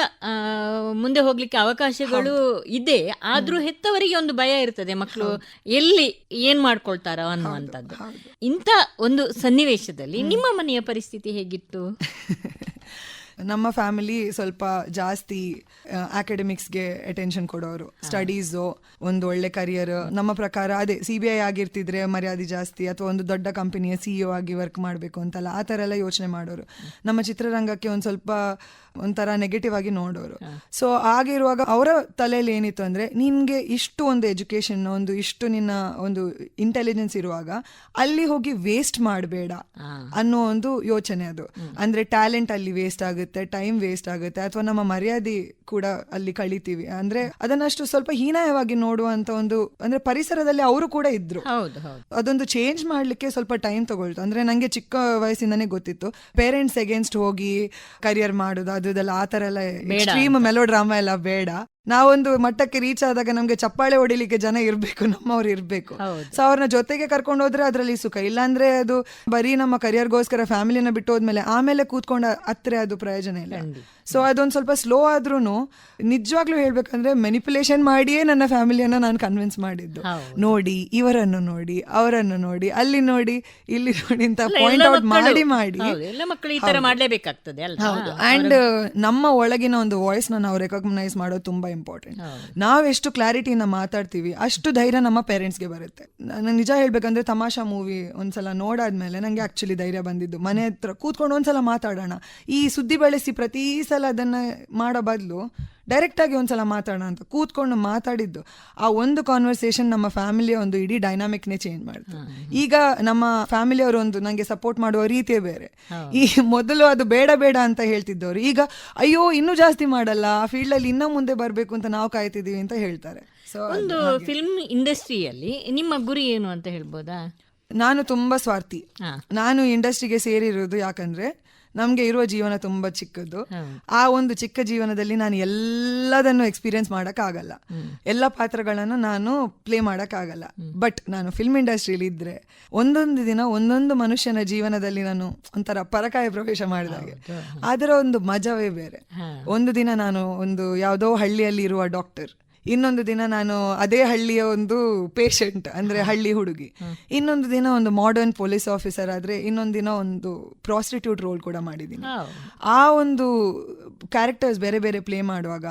ಮುಂದೆ ಹೋಗ್ಲಿಕ್ಕೆ ಅವಕಾಶಗಳು ಇದೆ. ಆದ್ರೂ ಹೆತ್ತವರಿಗೆ ಒಂದು ಭಯ ಇರ್ತದೆ. ಮಕ್ಕಳು ಎಲ್ಲಿ ಏನ್ ಮಾಡ್ಕೊಳ್ತಾರ ಅನ್ನುವಂಥದ್ದು. ಇಂಥ ಒಂದು ಸನ್ನಿವೇಶದಲ್ಲಿ ನಿಮ್ಮ ಮನೆಯ ಪರಿಸ್ಥಿತಿ ಹೇಗಿತ್ತು? ನಮ್ಮ ಫ್ಯಾಮಿಲಿ ಸ್ವಲ್ಪ ಜಾಸ್ತಿ ಅಕಾಡೆಮಿಕ್ಸ್ಗೆ ಅಟೆನ್ಷನ್ ಕೊಡೋರು. ಸ್ಟಡೀಸ್ ಒಂದು ಒಳ್ಳೆ ಕರಿಯರ್ ನಮ್ಮ ಪ್ರಕಾರ ಅದೇ ಸಿ ಬಿ ಐ ಆಗಿರ್ತಿದ್ರೆ ಮರ್ಯಾದೆ ಜಾಸ್ತಿ ಅಥವಾ ಒಂದು ದೊಡ್ಡ ಕಂಪನಿಯ ಸಿಇಒ ಆಗಿ ವರ್ಕ್ ಮಾಡಬೇಕು ಅಂತಲ್ಲ ಆ ಥರ ಎಲ್ಲ ಯೋಚನೆ ಮಾಡೋರು. ನಮ್ಮ ಚಿತ್ರರಂಗಕ್ಕೆ ಒಂದು ಸ್ವಲ್ಪ ಒಂಥರ ನೆಗೆಟಿವ್ ಆಗಿ ನೋಡೋರು. ಸೊ ಆಗಿರುವಾಗ ಅವರ ತಲೆಯಲ್ಲಿ ಏನಿತ್ತು ಅಂದ್ರೆ ನಿನ್ಗೆ ಇಷ್ಟು ಒಂದು ಎಜುಕೇಶನ್ ಒಂದು ಇಷ್ಟು ನಿನ್ನ ಒಂದು ಇಂಟೆಲಿಜೆನ್ಸ್ ಇರುವಾಗ ಅಲ್ಲಿ ಹೋಗಿ ವೇಸ್ಟ್ ಮಾಡಬೇಡ ಅನ್ನೋ ಒಂದು ಯೋಚನೆ ಅದು. ಅಂದ್ರೆ ಟ್ಯಾಲೆಂಟ್ ಅಲ್ಲಿ ವೇಸ್ಟ್ ಆಗುತ್ತೆ. ಟೈಮ್ ವೇಸ್ಟ್ ಆಗುತ್ತೆ ಅಥವಾ ನಮ್ಮ ಮರ್ಯಾದೆ ಕೂಡ ಅಲ್ಲಿ ಕಳಿತೀವಿ. ಅಂದ್ರೆ ಅದನ್ನಷ್ಟು ಸ್ವಲ್ಪ ಹೀನಾಯವಾಗಿ ನೋಡುವಂತ ಒಂದು ಅಂದ್ರೆ ಪರಿಸರದಲ್ಲಿ ಅವರು ಕೂಡ ಇದ್ರು. ಅದೊಂದು ಚೇಂಜ್ ಮಾಡ್ಲಿಕ್ಕೆ ಸ್ವಲ್ಪ ಟೈಮ್ ತಗೊಳ್ತು. ಅಂದ್ರೆ ನಂಗೆ ಚಿಕ್ಕ ವಯಸ್ಸಿಂದನೇ ಗೊತ್ತಿತ್ತು. ಪೇರೆಂಟ್ಸ್ ಅಗೇನ್ಸ್ಟ್ ಹೋಗಿ ಕರಿಯರ್ ಮಾಡೋದು ಅದು ಇದೆಲ್ಲ ಆ ತರ ಎಲ್ಲ ಎಕ್ಸ್ಟ್ರೀಮ್ ಮೆಲೋ ಡ್ರಾಮಾ ಎಲ್ಲ ಬೇಡ. ನಾವೊಂದು ಮಟ್ಟಕ್ಕೆ ರೀಚ್ ಆದಾಗ ನಮ್ಗೆ ಚಪ್ಪಾಳೆ ಹೊಡಿಲಿಕ್ಕೆ ಜನ ಇರಬೇಕು ನಮ್ಮವ್ರು ಇರಬೇಕು. ಸೊ ಅವ್ರನ್ನ ಜೊತೆಗೆ ಕರ್ಕೊಂಡು ಹೋದ್ರೆ ಅದರಲ್ಲಿ ಸುಖ. ಇಲ್ಲಾಂದ್ರೆ ಅದು ಬರೀ ನಮ್ಮ ಕರಿಯರ್ಗೋಸ್ಕರ ಫ್ಯಾಮಿಲಿನ ಬಿಟ್ಟು ಹೋದ್ಮೇಲೆ ಆಮೇಲೆ ಕೂತ್ಕೊಂಡ ಹತ್ರ ಅದು ಪ್ರಯೋಜನ ಇಲ್ಲ. ಸೊ ಅದೊಂದು ಸ್ವಲ್ಪ ಸ್ಲೋ ಆದ್ರೂ ನಿಜವಾಗ್ಲೂ ಹೇಳ್ಬೇಕಂದ್ರೆ ಮೆನಿಪುಲೇಷನ್ ಮಾಡಿಯೇ ನನ್ನ ಫ್ಯಾಮಿಲಿಯನ್ನ ನಾನು ಕನ್ವಿನ್ಸ್ ಮಾಡಿದ್ದು. ನೋಡಿ ಇವರನ್ನು ನೋಡಿ ಅವರನ್ನು ನೋಡಿ ಅಲ್ಲಿ ನೋಡಿ ಇಲ್ಲಿ ನೋಡಿ ಅಂತ ಪಾಯಿಂಟ್ ಔಟ್ ಮಾಡಿ ಮಾಡಿ. ಅಂಡ್ ನಮ್ಮ ಒಳಗಿನ ಒಂದು ವಾಯ್ಸ್ ನಾವು ರೆಕಗ್ನೈಸ್ ಮಾಡೋದು ತುಂಬಾ ಇಂಪಾರ್ಟೆಂಟ್ ನಾವ್ ಎಷ್ಟು ಕ್ಲಾರಿಟಿಯಿಂದ ಮಾತಾಡ್ತೀವಿ ಅಷ್ಟು ಧೈರ್ಯ ನಮ್ಮ ಪೇರೆಂಟ್ಸ್ಗೆ ಬರುತ್ತೆ. ನಾನು ನಿಜ ಹೇಳ್ಬೇಕಂದ್ರೆ ತಮಾಷಾ ಮೂವಿ ಒಂದ್ಸಲ ನೋಡಾದ್ಮೇಲೆ ನಂಗೆ ಆಕ್ಚುಲಿ ಧೈರ್ಯ ಬಂದಿದ್ದು. ಮನೆ ಹತ್ರ ಕೂತ್ಕೊಂಡು ಒಂದ್ಸಲ ಮಾತಾಡೋಣ. ಈ ಸುದ್ದಿ ಬಳಸಿ ಪ್ರತಿ ಸಲ ಅದನ್ನ ಮಾಡೋ ಬದಲು ಡೈರೆಕ್ಟ್ ಆಗಿ ಒಂದ್ಸಲ ಮಾತಾಡೋಣ ಅಂತ ಕೂತ್ಕೊಂಡು ಮಾತಾಡಿದ್ದು. ಆ ಒಂದು ಕಾನ್ವರ್ಸೇಷನ್ ನಮ್ಮ ಫ್ಯಾಮಿಲಿಯ ಒಂದು ಇಡೀ ಡೈನಾಮಿಕ್ನೇ ಚೇಂಜ್ ಮಾಡ್ತು. ಈಗ ನಮ್ಮ ಫ್ಯಾಮಿಲಿಯವರು ಒಂದು ನಂಗೆ ಸಪೋರ್ಟ್ ಮಾಡುವ ರೀತಿಯೇ ಬೇರೆ. ಈ ಮೊದಲು ಅದು ಬೇಡ ಬೇಡ ಅಂತ ಹೇಳ್ತಿದ್ದವರು. ಈಗ ಅಯ್ಯೋ ಇನ್ನೂ ಜಾಸ್ತಿ ಮಾಡಲ್ಲ ಆ ಫೀಲ್ಡ್ ಅಲ್ಲಿ ಇನ್ನೂ ಮುಂದೆ ಬರಬೇಕು ಅಂತ ನಾವು ಕಾಯ್ತಿದೀವಿ ಅಂತ ಹೇಳ್ತಾರೆ. ಸೊ ಒಂದು ಫಿಲ್ಮ್ ಇಂಡಸ್ಟ್ರಿಯಲ್ಲಿ ನಿಮ್ಮ ಗುರಿ ಏನು ಅಂತ ಹೇಳ್ಬೋದಾ? ನಾನು ತುಂಬಾ ಸ್ವಾರ್ಥಿ. ನಾನು ಇಂಡಸ್ಟ್ರಿಗೆ ಸೇರಿರೋದು ಯಾಕಂದ್ರೆ ನಮ್ಗೆ ಇರುವ ಜೀವನ ತುಂಬಾ ಚಿಕ್ಕದ್ದು. ಆ ಒಂದು ಚಿಕ್ಕ ಜೀವನದಲ್ಲಿ ನಾನು ಎಲ್ಲದನ್ನು ಎಕ್ಸ್ಪೀರಿಯನ್ಸ್ ಮಾಡೋಕ್ಕಾಗಲ್ಲ. ಎಲ್ಲ ಪಾತ್ರಗಳನ್ನು ನಾನು ಪ್ಲೇ ಮಾಡೋಕ್ಕಾಗಲ್ಲ. ಬಟ್ ನಾನು ಫಿಲ್ಮ್ ಇಂಡಸ್ಟ್ರಿಯಲ್ಲಿ ಇದ್ರೆ ಒಂದೊಂದು ದಿನ ಒಂದೊಂದು ಮನುಷ್ಯನ ಜೀವನದಲ್ಲಿ ನಾನು ಒಂಥರ ಪರಕಾಯ ಪ್ರವೇಶ ಮಾಡಿದಾಗೆ. ಅದರ ಒಂದು ಮಜವೇ ಬೇರೆ. ಒಂದು ದಿನ ನಾನು ಒಂದು ಯಾವುದೋ ಹಳ್ಳಿಯಲ್ಲಿ ಇರುವ ಡಾಕ್ಟರ್ ಇನ್ನೊಂದು ದಿನ ನಾನು ಅದೇ ಹಳ್ಳಿಯ ಒಂದು ಪೇಷಂಟ್ ಅಂದ್ರೆ ಹಳ್ಳಿ ಹುಡುಗಿ. ಇನ್ನೊಂದು ದಿನ ಒಂದು ಮಾಡರ್ನ್ ಪೊಲೀಸ್ ಆಫೀಸರ್ ಆದ್ರೆ ಇನ್ನೊಂದು ದಿನ ಒಂದು ಪ್ರಾಸ್ಟಿಟ್ಯೂಟ್ ರೋಲ್ ಕೂಡ ಮಾಡಿದ್ದೀನಿ. ಆ ಒಂದು ಕ್ಯಾರೆಕ್ಟರ್ಸ್ ಬೇರೆ ಬೇರೆ ಪ್ಲೇ ಮಾಡುವಾಗ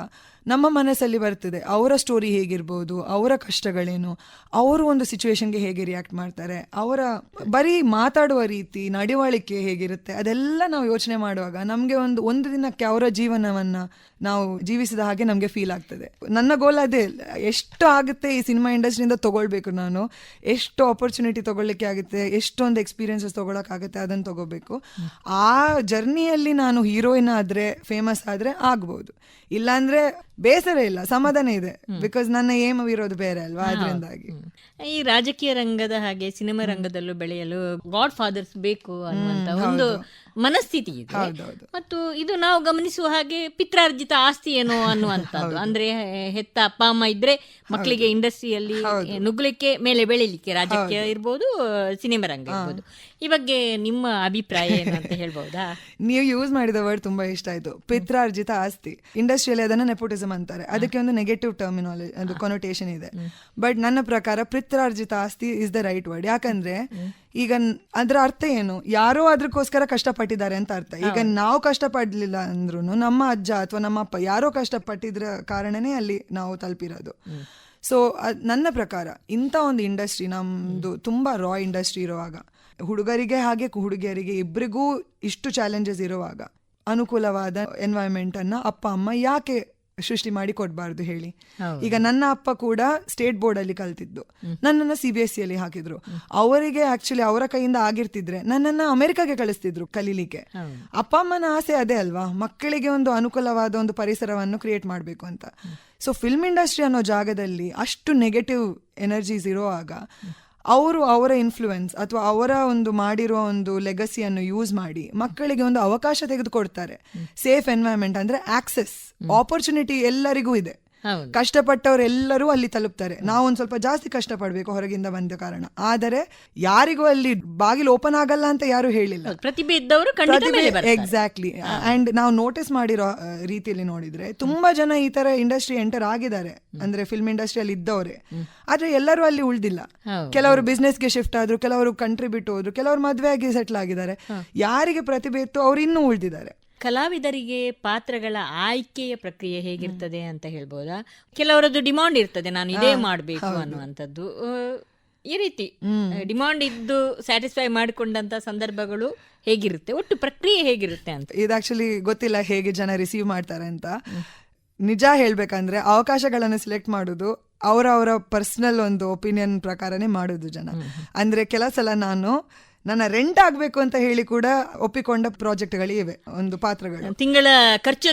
ನಮ್ಮ ಮನಸ್ಸಲ್ಲಿ ಬರ್ತದೆ, ಅವರ ಸ್ಟೋರಿ ಹೇಗಿರ್ಬೋದು, ಅವರ ಕಷ್ಟಗಳೇನು, ಅವರು ಒಂದು ಸಿಚುವೇಶನ್ಗೆ ಹೇಗೆ ರಿಯಾಕ್ಟ್ ಮಾಡ್ತಾರೆ, ಅವರ ಬರೀ ಮಾತಾಡುವ ರೀತಿ, ನಡವಳಿಕೆ ಹೇಗಿರುತ್ತೆ, ಅದೆಲ್ಲ ನಾವು ಯೋಚನೆ ಮಾಡುವಾಗ ನಮಗೆ ಒಂದು ಒಂದು ದಿನಕ್ಕೆ ಅವರ ಜೀವನವನ್ನ ನಾವು ಜೀವಿಸಿದ ಹಾಗೆ ನಮಗೆ ಫೀಲ್ ಆಗ್ತದೆ. ನನ್ನ ಗೋಲ್ ಅದೇ, ಎಷ್ಟು ಆಗುತ್ತೆ ಈ ಸಿನಿಮಾ ಇಂಡಸ್ಟ್ರಿಯಿಂದ ತೊಗೊಳ್ಬೇಕು ನಾನು, ಎಷ್ಟು ಆಪರ್ಚುನಿಟಿ ತಗೊಳ್ಳಿಕ್ಕೆ ಆಗುತ್ತೆ, ಎಷ್ಟೊಂದು ಎಕ್ಸ್ಪೀರಿಯನ್ಸಸ್ ತೊಗೊಳಕ್ಕಾಗುತ್ತೆ, ಅದನ್ನು ತಗೋಬೇಕು. ಆ ಜರ್ನಿಯಲ್ಲಿ ನಾನು ಹೀರೋಯಿನ್ ಆದ್ರೆ ಫೇಮಸ್ ಆದ್ರೆ ಆಗ್ಬೋದು ಇಲ್ಲಾಂದ್ರೆ ಬೇಸರ ಇಲ್ಲ ಸಮಾಧಾನ ಇದೆ. ಬಿಕಾಸ್ ನನ್ನ ಏಮ್ ಇರೋದು ಬೇರೆ ಅಲ್ವಾ ಅದರಿಂದಾಗಿ. ಈ ರಾಜಕೀಯ ರಂಗದ ಹಾಗೆ ಸಿನಿಮಾ ರಂಗದಲ್ಲೂ ಬೆಳೆಯಲು ಗಾಡ್ ಫಾದರ್ಸ್ ಬೇಕು ಅನ್ನುವಂತ ಒಂದು ಮನಸ್ಥಿತಿ ಇದೆ. ಮತ್ತು ಇದು ನಾವು ಗಮನಿಸುವ ಹಾಗೆ ಪಿತ್ರಾರ್ಜಿತ ಆಸ್ತಿ ಏನೋ ಅನ್ನುವಂಥದ್ದು. ಅಂದ್ರೆ ಹೆತ್ತ ಅಪ್ಪ ಅಮ್ಮ ಇದ್ರೆ ಮಕ್ಕಳಿಗೆ ಇಂಡಸ್ಟ್ರಿಯಲ್ಲಿ ನುಗ್ಲಿಕ್ಕೆ ಮೇಲೆ ಬೆಳಿಲಿಕ್ಕೆ ರಾಜಕೀಯ ಇರ್ಬೋದು ಸಿನಿಮಾ ರಂಗ ಇರ್ಬೋದು. ಈ ಬಗ್ಗೆ ನಿಮ್ಮ ಅಭಿಪ್ರಾಯ ಏನು ಅಂತ ಹೇಳ್ಬಹುದಾ ನೀವು ಯೂಸ್ ಮಾಡಿದ ವರ್ಡ್ ತುಂಬಾ ಇಷ್ಟ ಆಯ್ತು. ಪಿತ್ರಾರ್ಜಿತ ಆಸ್ತಿ. ಇಂಡಸ್ಟ್ರಿಯಲ್ಲಿ ಅದನ್ನು ನೆಪೋಟಿಸಮ್ ಅಂತಾರೆ ಅದಕ್ಕೆ ಒಂದು ನೆಗೆಟಿವ್ ಟರ್ಮಿನಾಲಜಿ ಅದು ಕೊನೊಟೇಷನ್ ಇದೆ. ಬಟ್ ನನ್ನ ಪ್ರಕಾರ ಪಿತ್ರಾರ್ಜಿತ ಆಸ್ತಿ ಇಸ್ ದ ರೈಟ್ ವರ್ಡ್ ಯಾಕಂದ್ರೆ ಈಗ ಅದರ ಅರ್ಥ ಏನು? ಯಾರೋ ಅದಕ್ಕೋಸ್ಕರ ಕಷ್ಟಪಟ್ಟಿದ್ದಾರೆ ಅಂತ ಅರ್ಥ. ಈಗ ನಾವು ಕಷ್ಟಪಡಲಿಲ್ಲ ಅಂದ್ರೂ ನಮ್ಮ ಅಜ್ಜ ಅಥವಾ ನಮ್ಮ ಅಪ್ಪ ಯಾರೋ ಕಷ್ಟಪಟ್ಟಿದ್ರ ಕಾರಣನೇ ಅಲ್ಲಿ ನಾವು ತಲುಪಿರೋದು. ಸೊ ನನ್ನ ಪ್ರಕಾರ ಇಂಥ ಒಂದು ಇಂಡಸ್ಟ್ರಿ ನಮ್ದು ತುಂಬಾ ರಾ ಇಂಡಸ್ಟ್ರಿ ಇರುವಾಗ ಹುಡುಗರಿಗೆ ಹಾಗೆ ಹುಡುಗಿಯರಿಗೆ ಇಬ್ಬರಿಗೂ ಇಷ್ಟು ಚಾಲೆಂಜಸ್ ಇರುವಾಗ ಅನುಕೂಲವಾದ ಎನ್ವೈರ್ಮೆಂಟ್ ಅನ್ನ ಅಪ್ಪ ಅಮ್ಮ ಯಾಕೆ ಸೃಷ್ಟಿ ಮಾಡಿ ಕೊಡಬಾರ್ದು ಹೇಳಿ. ಈಗ ನನ್ನ ಅಪ್ಪ ಕೂಡ ಸ್ಟೇಟ್ ಬೋರ್ಡ್ ಅಲ್ಲಿ ಕಲ್ತಿದ್ದು. ನನ್ನನ್ನ ಸಿ ಬಿ ಎಸ್ ಸಿ ಅಲ್ಲಿ ಹಾಕಿದ್ರು. ಅವರಿಗೆ ಆಕ್ಚುಲಿ ಅವರ ಕೈಯಿಂದ ಆಗಿರ್ತಿದ್ರೆ ನನ್ನನ್ನ ಅಮೆರಿಕಾಗೆ ಕಳಿಸ್ತಿದ್ರು ಕಲೀಲಿಕ್ಕೆ. ಅಪ್ಪ ಅಮ್ಮನ ಆಸೆ ಅದೇ ಅಲ್ವಾ? ಮಕ್ಕಳಿಗೆ ಒಂದು ಅನುಕೂಲವಾದ ಒಂದು ಪರಿಸರವನ್ನು ಕ್ರಿಯೇಟ್ ಮಾಡಬೇಕು ಅಂತ. ಸೊ ಫಿಲ್ಮ್ ಇಂಡಸ್ಟ್ರಿ ಅನ್ನೋ ಜಾಗದಲ್ಲಿ ಅಷ್ಟು ನೆಗೆಟಿವ್ ಎನರ್ಜೀಸ್ ಇರುವಾಗ ಅವರು ಅವರ ಇನ್ಫ್ಲುಯೆನ್ಸ್ ಅಥವಾ ಅವರ ಒಂದು ಮಾಡಿರೋ ಒಂದು ಲೆಗಸಿಯನ್ನು ಯೂಸ್ ಮಾಡಿ ಮಕ್ಕಳಿಗೆ ಒಂದು ಅವಕಾಶ ತೆಗೆದುಕೊಡ್ತಾರೆ. ಸೇಫ್ ಎನ್ವೈರನ್ಮೆಂಟ್ ಅಂದ್ರೆ ಆಕ್ಸೆಸ್ ಆಪರ್ಚುನಿಟಿ ಎಲ್ಲರಿಗೂ ಇದೆ. ಕಷ್ಟಪಟ್ಟವರೆಲ್ಲರೂ ಅಲ್ಲಿ ತಲುಪ್ತಾರೆ. ನಾವು ಒಂದ್ ಸ್ವಲ್ಪ ಜಾಸ್ತಿ ಕಷ್ಟಪಡಬೇಕು ಹೊರಗಿಂದ ಬಂದ ಕಾರಣ. ಆದರೆ ಯಾರಿಗೂ ಅಲ್ಲಿ ಬಾಗಿಲು ಓಪನ್ ಆಗಲ್ಲ ಅಂತ ಯಾರು ಹೇಳಿಲ್ಲ. ಪ್ರತಿಭೆ ಇದ್ದವರು. ಎಕ್ಸಾಕ್ಟ್ಲಿ ಅಂಡ್ ನಾವು ನೋಟಿಸ್ ಮಾಡಿರೋ ರೀತಿಯಲ್ಲಿ ನೋಡಿದ್ರೆ ತುಂಬಾ ಜನ ಈ ತರ ಇಂಡಸ್ಟ್ರಿ ಎಂಟರ್ ಆಗಿದ್ದಾರೆ. ಅಂದ್ರೆ ಫಿಲ್ಮ್ ಇಂಡಸ್ಟ್ರಿಯಲ್ಲಿ ಇದ್ದವರೇ. ಆದ್ರೆ ಎಲ್ಲರೂ ಅಲ್ಲಿ ಉಳ್ದಿಲ್ಲ. ಕೆಲವರು ಬಿಸ್ನೆಸ್ಗೆ ಶಿಫ್ಟ್ ಆದ್ರು ಕೆಲವರು ಕಂಟ್ರಿ ಬಿಟ್ಟು ಹೋದ್ರು ಕೆಲವರು ಮದುವೆ ಆಗಿ ಸೆಟ್ಲ್ ಆಗಿದ್ದಾರೆ ಯಾರಿಗೆ ಪ್ರತಿಭೆ ಇತ್ತು ಅವ್ರು ಇನ್ನೂ ಉಳ್ದಿದ್ದಾರೆ. ಕಲಾವಿದರಿಗೆ ಪಾತ್ರಗಳ ಆಯ್ಕೆಯ ಪ್ರಕ್ರಿಯೆ ಹೇಗಿರ್ತದೆ ಅಂತ ಹೇಳ್ಬೋದಾ? ಕೆಲವರದ್ದು ಡಿಮಾಂಡ್ ಇರ್ತದೆ ನಾನು ಇದೇ ಮಾಡಬೇಕು ಅನ್ನುವಂಥದ್ದು. ಈ ರೀತಿ ಡಿಮಾಂಡ್ ಇದ್ದು ಸ್ಯಾಟಿಸ್ಫೈ ಮಾಡಿಕೊಂಡಂತ ಸಂದರ್ಭಗಳು ಹೇಗಿರುತ್ತೆ? ಒಟ್ಟು ಪ್ರಕ್ರಿಯೆ ಹೇಗಿರುತ್ತೆ ಅಂತ. ಇದು ಆಕ್ಚುಲಿ ಗೊತ್ತಿಲ್ಲ ಹೇಗೆ ಜನ ರಿಸೀವ್ ಮಾಡ್ತಾರೆ ಅಂತ. ನಿಜ ಹೇಳ್ಬೇಕಂದ್ರೆ ಅವಕಾಶಗಳನ್ನು ಸೆಲೆಕ್ಟ್ ಮಾಡೋದು ಅವರವರ ಅವರ ಪರ್ಸನಲ್ ಒಂದು ಒಪಿನಿಯನ್ ಪ್ರಕಾರನೇ ಮಾಡೋದು ಜನ. ಅಂದ್ರೆ ಕೆಲಸಲ ಸಲ ನಾನು ನನ್ನ ರೆಂಟ್ ಆಗ್ಬೇಕು ಅಂತ ಹೇಳಿ ಕೂಡ ಒಪ್ಪಿಕೊಂಡ ಪ್ರಾಜೆಕ್ಟ್ಗಳು ಇವೆ ಒಂದು ಪಾತ್ರಗಳು. ತಿಂಗಳ ಖರ್ಚು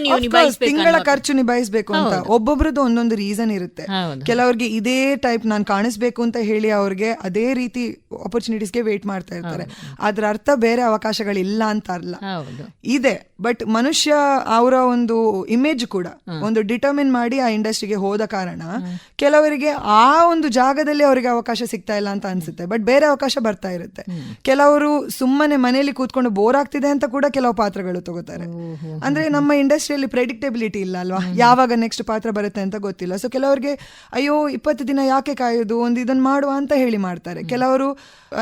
ತಿಂಗಳ ಖರ್ಚು ನಿಭಾಯಿಸಬೇಕು ಅಂತ. ಒಬ್ಬೊಬ್ರದ್ದು ಒಂದೊಂದು ರೀಸನ್ ಇರುತ್ತೆ. ಕೆಲವರಿಗೆ ಇದೇ ಟೈಪ್ ನಾನು ಕಾಣಿಸ್ಬೇಕು ಅಂತ ಹೇಳಿ ಅವ್ರಿಗೆ ಅದೇ ರೀತಿ ಆಪರ್ಚುನಿಟೀಸ್ಗೆ ವೇಟ್ ಮಾಡ್ತಾ ಇರ್ತಾರೆ. ಅದ್ರ ಅರ್ಥ ಬೇರೆ ಅವಕಾಶಗಳಿಲ್ಲ ಅಂತ ಅಲ್ಲ ಇದೆ. ಬಟ್ ಮನುಷ್ಯ ಅವರ ಒಂದು ಇಮೇಜ್ ಕೂಡ ಒಂದು ಡಿಟರ್ಮಿನ್ ಮಾಡಿ ಆ ಇಂಡಸ್ಟ್ರಿಗೆ ಹೋದ ಕಾರಣ ಕೆಲವರಿಗೆ ಆ ಒಂದು ಜಾಗದಲ್ಲಿ ಅವರಿಗೆ ಅವಕಾಶ ಸಿಗ್ತಾ ಇಲ್ಲ ಅಂತ ಅನ್ಸುತ್ತೆ. ಬಟ್ ಬೇರೆ ಅವಕಾಶ ಬರ್ತಾ ಇರುತ್ತೆ. ಕೆಲವರು ಸುಮ್ಮನೆ ಮನೆಯಲ್ಲಿ ಕೂತ್ಕೊಂಡು ಬೋರ್ ಆಗ್ತಿದೆ ಅಂತ ಕೂಡ ಕೆಲವು ಪಾತ್ರಗಳು ತಗೋತಾರೆ. ಅಂದ್ರೆ ನಮ್ಮ ಇಂಡಸ್ಟ್ರಿಯಲ್ಲಿ ಪ್ರೆಡಿಕ್ಟೆಬಿಲಿಟಿ ಇಲ್ಲ ಅಲ್ವಾ? ಯಾವಾಗ ನೆಕ್ಸ್ಟ್ ಪಾತ್ರ ಬರುತ್ತೆ ಅಂತ ಗೊತ್ತಿಲ್ಲ. ಸೊ ಕೆಲವರಿಗೆ ಅಯ್ಯೋ ಇಪ್ಪತ್ತು ದಿನ ಯಾಕೆ ಕಾಯೋದು? ಒಂದು ಇದನ್ನ ಮಾಡುವ ಅಂತ ಹೇಳಿ ಮಾಡ್ತಾರೆ. ಕೆಲವರು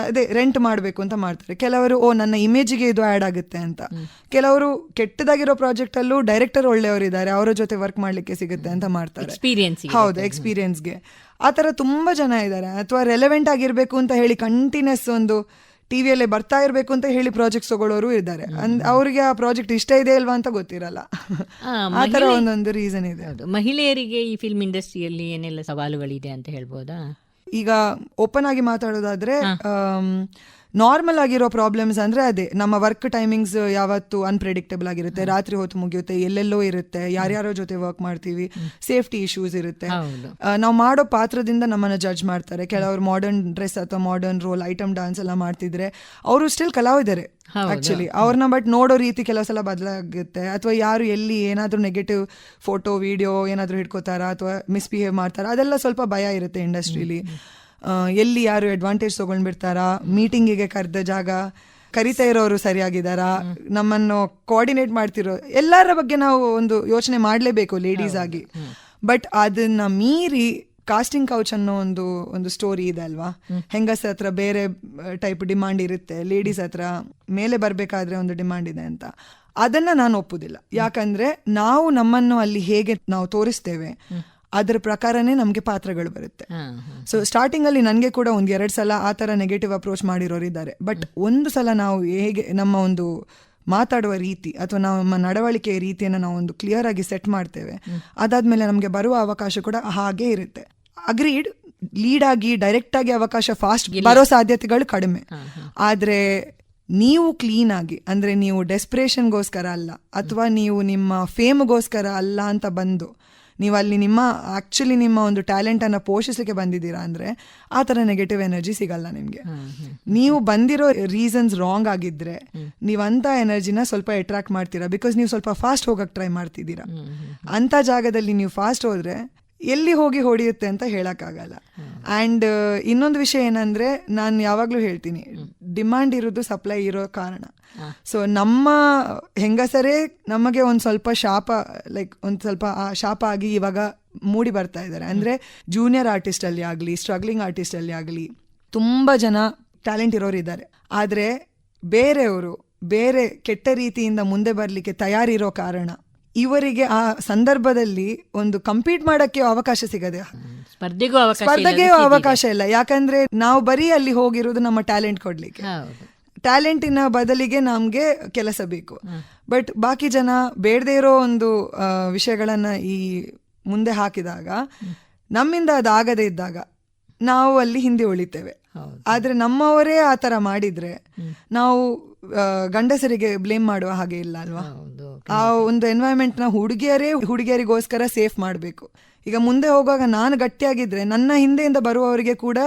ಅದೇ ರೆಂಟ್ ಮಾಡಬೇಕು ಅಂತ ಮಾಡ್ತಾರೆ. ಕೆಲವರು ಓ ನನ್ನ ಇಮೇಜಿಗೆ ಇದು ಆ್ಯಡ್ ಆಗುತ್ತೆ ಅಂತ. ಕೆಲವರು ಕೆಟ್ಟದಾಗಿರೋ ಪ್ರಾಜೆಕ್ಟ್ ಅಲ್ಲೂ ಡೈರೆಕ್ಟರ್ ಒಳ್ಳೆಯವರಿದ್ದಾರೆ. ಅವರ ಜೊತೆ ವರ್ಕ್ ಮಾಡ್ಲಿಕ್ಕೆ ಸಿಗುತ್ತೆ ಅಂತ ಮಾಡ್ತಾರೆ. ಎಕ್ಸ್ಪೀರಿಯನ್ಸ್ ಹೌದು ಎಕ್ಸ್ಪೀರಿಯನ್ಸ್ಗೆ ಆ ಥರ ತುಂಬಾ ಜನ ಇದ್ದಾರೆ. ಅಥವಾ ರೆಲೆವೆಂಟ್ ಆಗಿರಬೇಕು ಅಂತ ಹೇಳಿ ಕಂಟಿನ್ಯೂಸ್ ಒಂದು ಟಿವಿಯಲ್ಲೇ ಬರ್ತಾ ಇರಬೇಕು ಅಂತ ಹೇಳಿ ಪ್ರಾಜೆಕ್ಟ್ ತಗೊಳ್ಳೋರು ಇದ್ದಾರೆ. ಅಂದ್ ಅವರಿಗೆ ಆ ಪ್ರಾಜೆಕ್ಟ್ ಇಷ್ಟ ಇದೆ ಇಲ್ವಾ ಅಂತ ಗೊತ್ತಿರಲ್ಲ. ಆ ಥರ ಒಂದೊಂದು ರೀಸನ್ ಇದೆ. ಹೌದು. ಮಹಿಳೆಯರಿಗೆ ಈ ಫಿಲ್ಮ್ ಇಂಡಸ್ಟ್ರಿಯಲ್ಲಿ ಏನೆಲ್ಲ ಸವಾಲುಗಳಿದೆ ಅಂತ ಹೇಳ್ಬೋದಾ? ಈಗ ಓಪನ್ ಆಗಿ ಮಾತಾಡೋದಾದ್ರೆ ನಾರ್ಮಲ್ ಆಗಿರೋ ಪ್ರಾಬ್ಲಮ್ಸ್ ಅಂದ್ರೆ ಅದೇ ನಮ್ಮ ವರ್ಕ್ ಟೈಮಿಂಗ್ಸ್ ಯಾವತ್ತು ಅನ್ಪ್ರೆಡಿಕ್ಟಬಲ್ ಆಗಿರುತ್ತೆ. ರಾತ್ರಿ ಹೊತ್ತು ಮುಗಿಯುತ್ತೆ ಎಲ್ಲೆಲ್ಲೋ ಇರುತ್ತೆ ಯಾರ್ಯಾರೋ ಜೊತೆ ವರ್ಕ್ ಮಾಡ್ತೀವಿ ಸೇಫ್ಟಿ ಇಶ್ಯೂಸ್ ಇರುತ್ತೆ. ನಾವು ಮಾಡೋ ಪಾತ್ರದಿಂದ ನಮ್ಮನ್ನ ಜಡ್ಜ್ ಮಾಡ್ತಾರೆ. ಕೆಲವರು ಮಾಡರ್ನ್ ಡ್ರೆಸ್ ಅಥವಾ ಮಾಡರ್ನ್ ರೋಲ್ ಐಟಮ್ ಡಾನ್ಸ್ ಎಲ್ಲ ಮಾಡ್ತಿದ್ರೆ ಅವರು ಸ್ಟಿಲ್ ಕಲಾವಿದರೆ ಆಕ್ಚುಲಿ ಅವ್ರನ್ನ ಬಟ್ ನೋಡೋ ರೀತಿ ಕೆಲವು ಸಲ ಬದಲಾಗುತ್ತೆ. ಅಥವಾ ಯಾರು ಎಲ್ಲಿ ಏನಾದ್ರೂ ನೆಗೆಟಿವ್ ಫೋಟೋ ವಿಡಿಯೋ ಏನಾದರೂ ಹಿಡ್ಕೋತಾರಾ ಅಥವಾ ಮಿಸ್ಬಿಹೇವ್ ಮಾಡ್ತಾರಾ ಅದೆಲ್ಲ ಸ್ವಲ್ಪ ಭಯ ಇರುತ್ತೆ ಇಂಡಸ್ಟ್ರಿಲಿ ಎಲ್ಲಿ ಯಾರು ಅಡ್ವಾಂಟೇಜ್ ತಗೊಂಡ್ಬಿಡ್ತಾರಾ? ಮೀಟಿಂಗಿಗೆ ಕರೆದ ಜಾಗ ಕರಿತಾ ಇರೋರು ಸರಿಯಾಗಿದ್ದಾರಾ? ನಮ್ಮನ್ನು ಕೋಆರ್ಡಿನೇಟ್ ಮಾಡ್ತಿರೋ ಎಲ್ಲರ ಬಗ್ಗೆ ನಾವು ಒಂದು ಯೋಚನೆ ಮಾಡಲೇಬೇಕು ಲೇಡೀಸ್ ಆಗಿ. ಬಟ್ ಅದನ್ನ ಮೀರಿ ಕಾಸ್ಟಿಂಗ್ ಕೌಚ್ ಅನ್ನೋ ಒಂದು ಒಂದು ಸ್ಟೋರಿ ಇದೆ ಅಲ್ವಾ? ಹೆಂಗಸ ಹತ್ರ ಬೇರೆ ಟೈಪ್ ಡಿಮಾಂಡ್ ಇರುತ್ತೆ. ಲೇಡೀಸ್ ಹತ್ರ ಮೇಲೆ ಬರಬೇಕಾದ್ರೆ ಒಂದು ಡಿಮಾಂಡ್ ಇದೆ ಅಂತ. ಅದನ್ನ ನಾನು ಒಪ್ಪುದಿಲ್ಲ. ಯಾಕಂದ್ರೆ ನಾವು ನಮ್ಮನ್ನು ಅಲ್ಲಿ ಹೇಗೆ ನಾವು ತೋರಿಸ್ತೇವೆ ಅದರ ಪ್ರಕಾರನೇ ನಮಗೆ ಪಾತ್ರಗಳು ಬರುತ್ತೆ. ಸೊ ಸ್ಟಾರ್ಟಿಂಗ್ ಅಲ್ಲಿ ನನಗೆ ಕೂಡ ಒಂದು ಎರಡು ಸಲ ಆ ತರ ನೆಗೆಟಿವ್ ಅಪ್ರೋಚ್ ಮಾಡಿರೋರು ಇದ್ದಾರೆ. ಬಟ್ ಒಂದು ಸಲ ನಾವು ಹೇಗೆ ನಮ್ಮ ಒಂದು ಮಾತಾಡುವ ರೀತಿ ಅಥವಾ ನಮ್ಮ ನಡವಳಿಕೆಯ ರೀತಿಯನ್ನು ನಾವು ಒಂದು ಕ್ಲಿಯರ್ ಆಗಿ ಸೆಟ್ ಮಾಡ್ತೇವೆ ಅದಾದ್ಮೇಲೆ ನಮಗೆ ಬರುವ ಅವಕಾಶ ಕೂಡ ಹಾಗೆ ಇರುತ್ತೆ. ಅಗ್ರೀಡ್ ಲೀಡ್ ಆಗಿ ಡೈರೆಕ್ಟ್ ಆಗಿ ಅವಕಾಶ ಫಾಸ್ಟ್ ಬರೋ ಸಾಧ್ಯತೆಗಳು ಕಡಿಮೆ. ಆದರೆ ನೀವು ಕ್ಲೀನ್ ಆಗಿ ಅಂದ್ರೆ ನೀವು ಡೆಸ್ಪ್ರೇಷನ್ಗೋಸ್ಕರ ಅಲ್ಲ ಅಥವಾ ನೀವು ನಿಮ್ಮ ಫೇಮ್ಗೋಸ್ಕರ ಅಲ್ಲ ಅಂತ ಬಂದು ನೀವು ಅಲ್ಲಿ ನಿಮ್ಮ ಆ್ಯಕ್ಚುಲಿ ನಿಮ್ಮ ಒಂದು ಟ್ಯಾಲೆಂಟ್ ಅನ್ನ ಪೋಷಿಸಲಿಕ್ಕೆ ಬಂದಿದ್ದೀರಾ ಅಂದ್ರೆ ಆ ಥರ ನೆಗೆಟಿವ್ ಎನರ್ಜಿ ಸಿಗಲ್ಲ ನಿಮಗೆ. ನೀವು ಬಂದಿರೋ ರೀಸನ್ಸ್ ರಾಂಗ್ ಆಗಿದ್ರೆ ನೀವು ಅಂತ ಎನರ್ಜಿನ ಸ್ವಲ್ಪ ಅಟ್ರಾಕ್ಟ್ ಮಾಡ್ತೀರಾ? ಬಿಕಾಸ್ ನೀವು ಸ್ವಲ್ಪ ಫಾಸ್ಟ್ ಹೋಗೋಕೆ ಟ್ರೈ ಮಾಡ್ತಿದ್ದೀರಾ. ಅಂತ ಜಾಗದಲ್ಲಿ ನೀವು ಫಾಸ್ಟ್ ಹೋದರೆ ಎಲ್ಲಿ ಹೋಗಿ ಹೊಡೆಯುತ್ತೆ ಅಂತ ಹೇಳೋಕ್ಕಾಗಲ್ಲ. ಆ್ಯಂಡ್ ಇನ್ನೊಂದು ವಿಷಯ ಏನಂದ್ರೆ ನಾನು ಯಾವಾಗಲೂ ಹೇಳ್ತೀನಿ. ಡಿಮಾಂಡ್ ಇರೋದು ಸಪ್ಲೈ ಇರೋ ಕಾರಣ. ಸೊ ನಮ್ಮ ಹೆಂಗಸರೇ ನಮಗೆ ಒಂದು ಸ್ವಲ್ಪ ಶಾಪ ಲೈಕ್ ಒಂದು ಸ್ವಲ್ಪ ಆ ಶಾಪ ಆಗಿ ಇವಾಗ ಮೂಡಿ ಬರ್ತಾ ಇದ್ದಾರೆ. ಅಂದರೆ ಜೂನಿಯರ್ ಆರ್ಟಿಸ್ಟ್ ಅಲ್ಲಿ ಆಗಲಿ ಸ್ಟ್ರಗ್ಲಿಂಗ್ ಆರ್ಟಿಸ್ಟ್ ಅಲ್ಲಿ ತುಂಬ ತುಂಬಾ ಜನ ಟ್ಯಾಲೆಂಟ್ ಇರೋರು ಇದ್ದಾರೆ. ಆದರೆ ಬೇರೆಯವರು ಬೇರೆ ಕೆಟ್ಟ ರೀತಿಯಿಂದ ಮುಂದೆ ಬರಲಿಕ್ಕೆ ತಯಾರಿರೋ ಕಾರಣ ಇವರಿಗೆ ಆ ಸಂದರ್ಭದಲ್ಲಿ ಒಂದು ಕಂಪೀಟ್ ಮಾಡಕ್ಕೆ ಅವಕಾಶ ಸಿಗದೆ. ಸ್ಪರ್ಧೆಗೂ ಅವಕಾಶ ಸ್ಪರ್ಧೆಗೆ ಅವಕಾಶ ಇಲ್ಲ. ಯಾಕಂದ್ರೆ ನಾವು ಬರೀ ಅಲ್ಲಿ ಹೋಗಿರೋದು ನಮ್ಮ ಟ್ಯಾಲೆಂಟ್ ಕೊಡ್ಲಿಕ್ಕೆ. ಟ್ಯಾಲೆಂಟಿನ ಬದಲಿಗೆ ನಮ್ಗೆ ಕೆಲಸ ಬೇಕು. ಬಟ್ ಬಾಕಿ ಜನ ಬೇಡದೇ ಇರೋ ಒಂದು ವಿಷಯಗಳನ್ನ ಈ ಮುಂದೆ ಹಾಕಿದಾಗ ನಮ್ಮಿಂದ ಅದಾಗದೇ ಇದ್ದಾಗ ನಾವು ಅಲ್ಲಿ ಹಿಂದೆ ಉಳಿತೇವೆ. ಆದ್ರೆ ನಮ್ಮವರೇ ಆ ತರ ಮಾಡಿದ್ರೆ ನಾವು ಗಂಡಸರಿಗೆ ಬ್ಲೇಮ್ ಮಾಡುವ ಹಾಗೆ ಇಲ್ಲ ಅಲ್ವಾ? ಆ ಒಂದು ಎನ್ವೈರನ್ಮೆಂಟ್ನ ಹುಡುಗಿಯರೇ ಹುಡುಗಿಯರಿಗೋಸ್ಕರ ಸೇಫ್ ಮಾಡಬೇಕು. ಈಗ ಮುಂದೆ ಹೋಗುವಾಗ ನಾನು ಗಟ್ಟಿಯಾಗಿದ್ರೆ ನನ್ನ ಹಿಂದೆಯಿಂದ ಬರುವವರಿಗೆ ಕೂಡ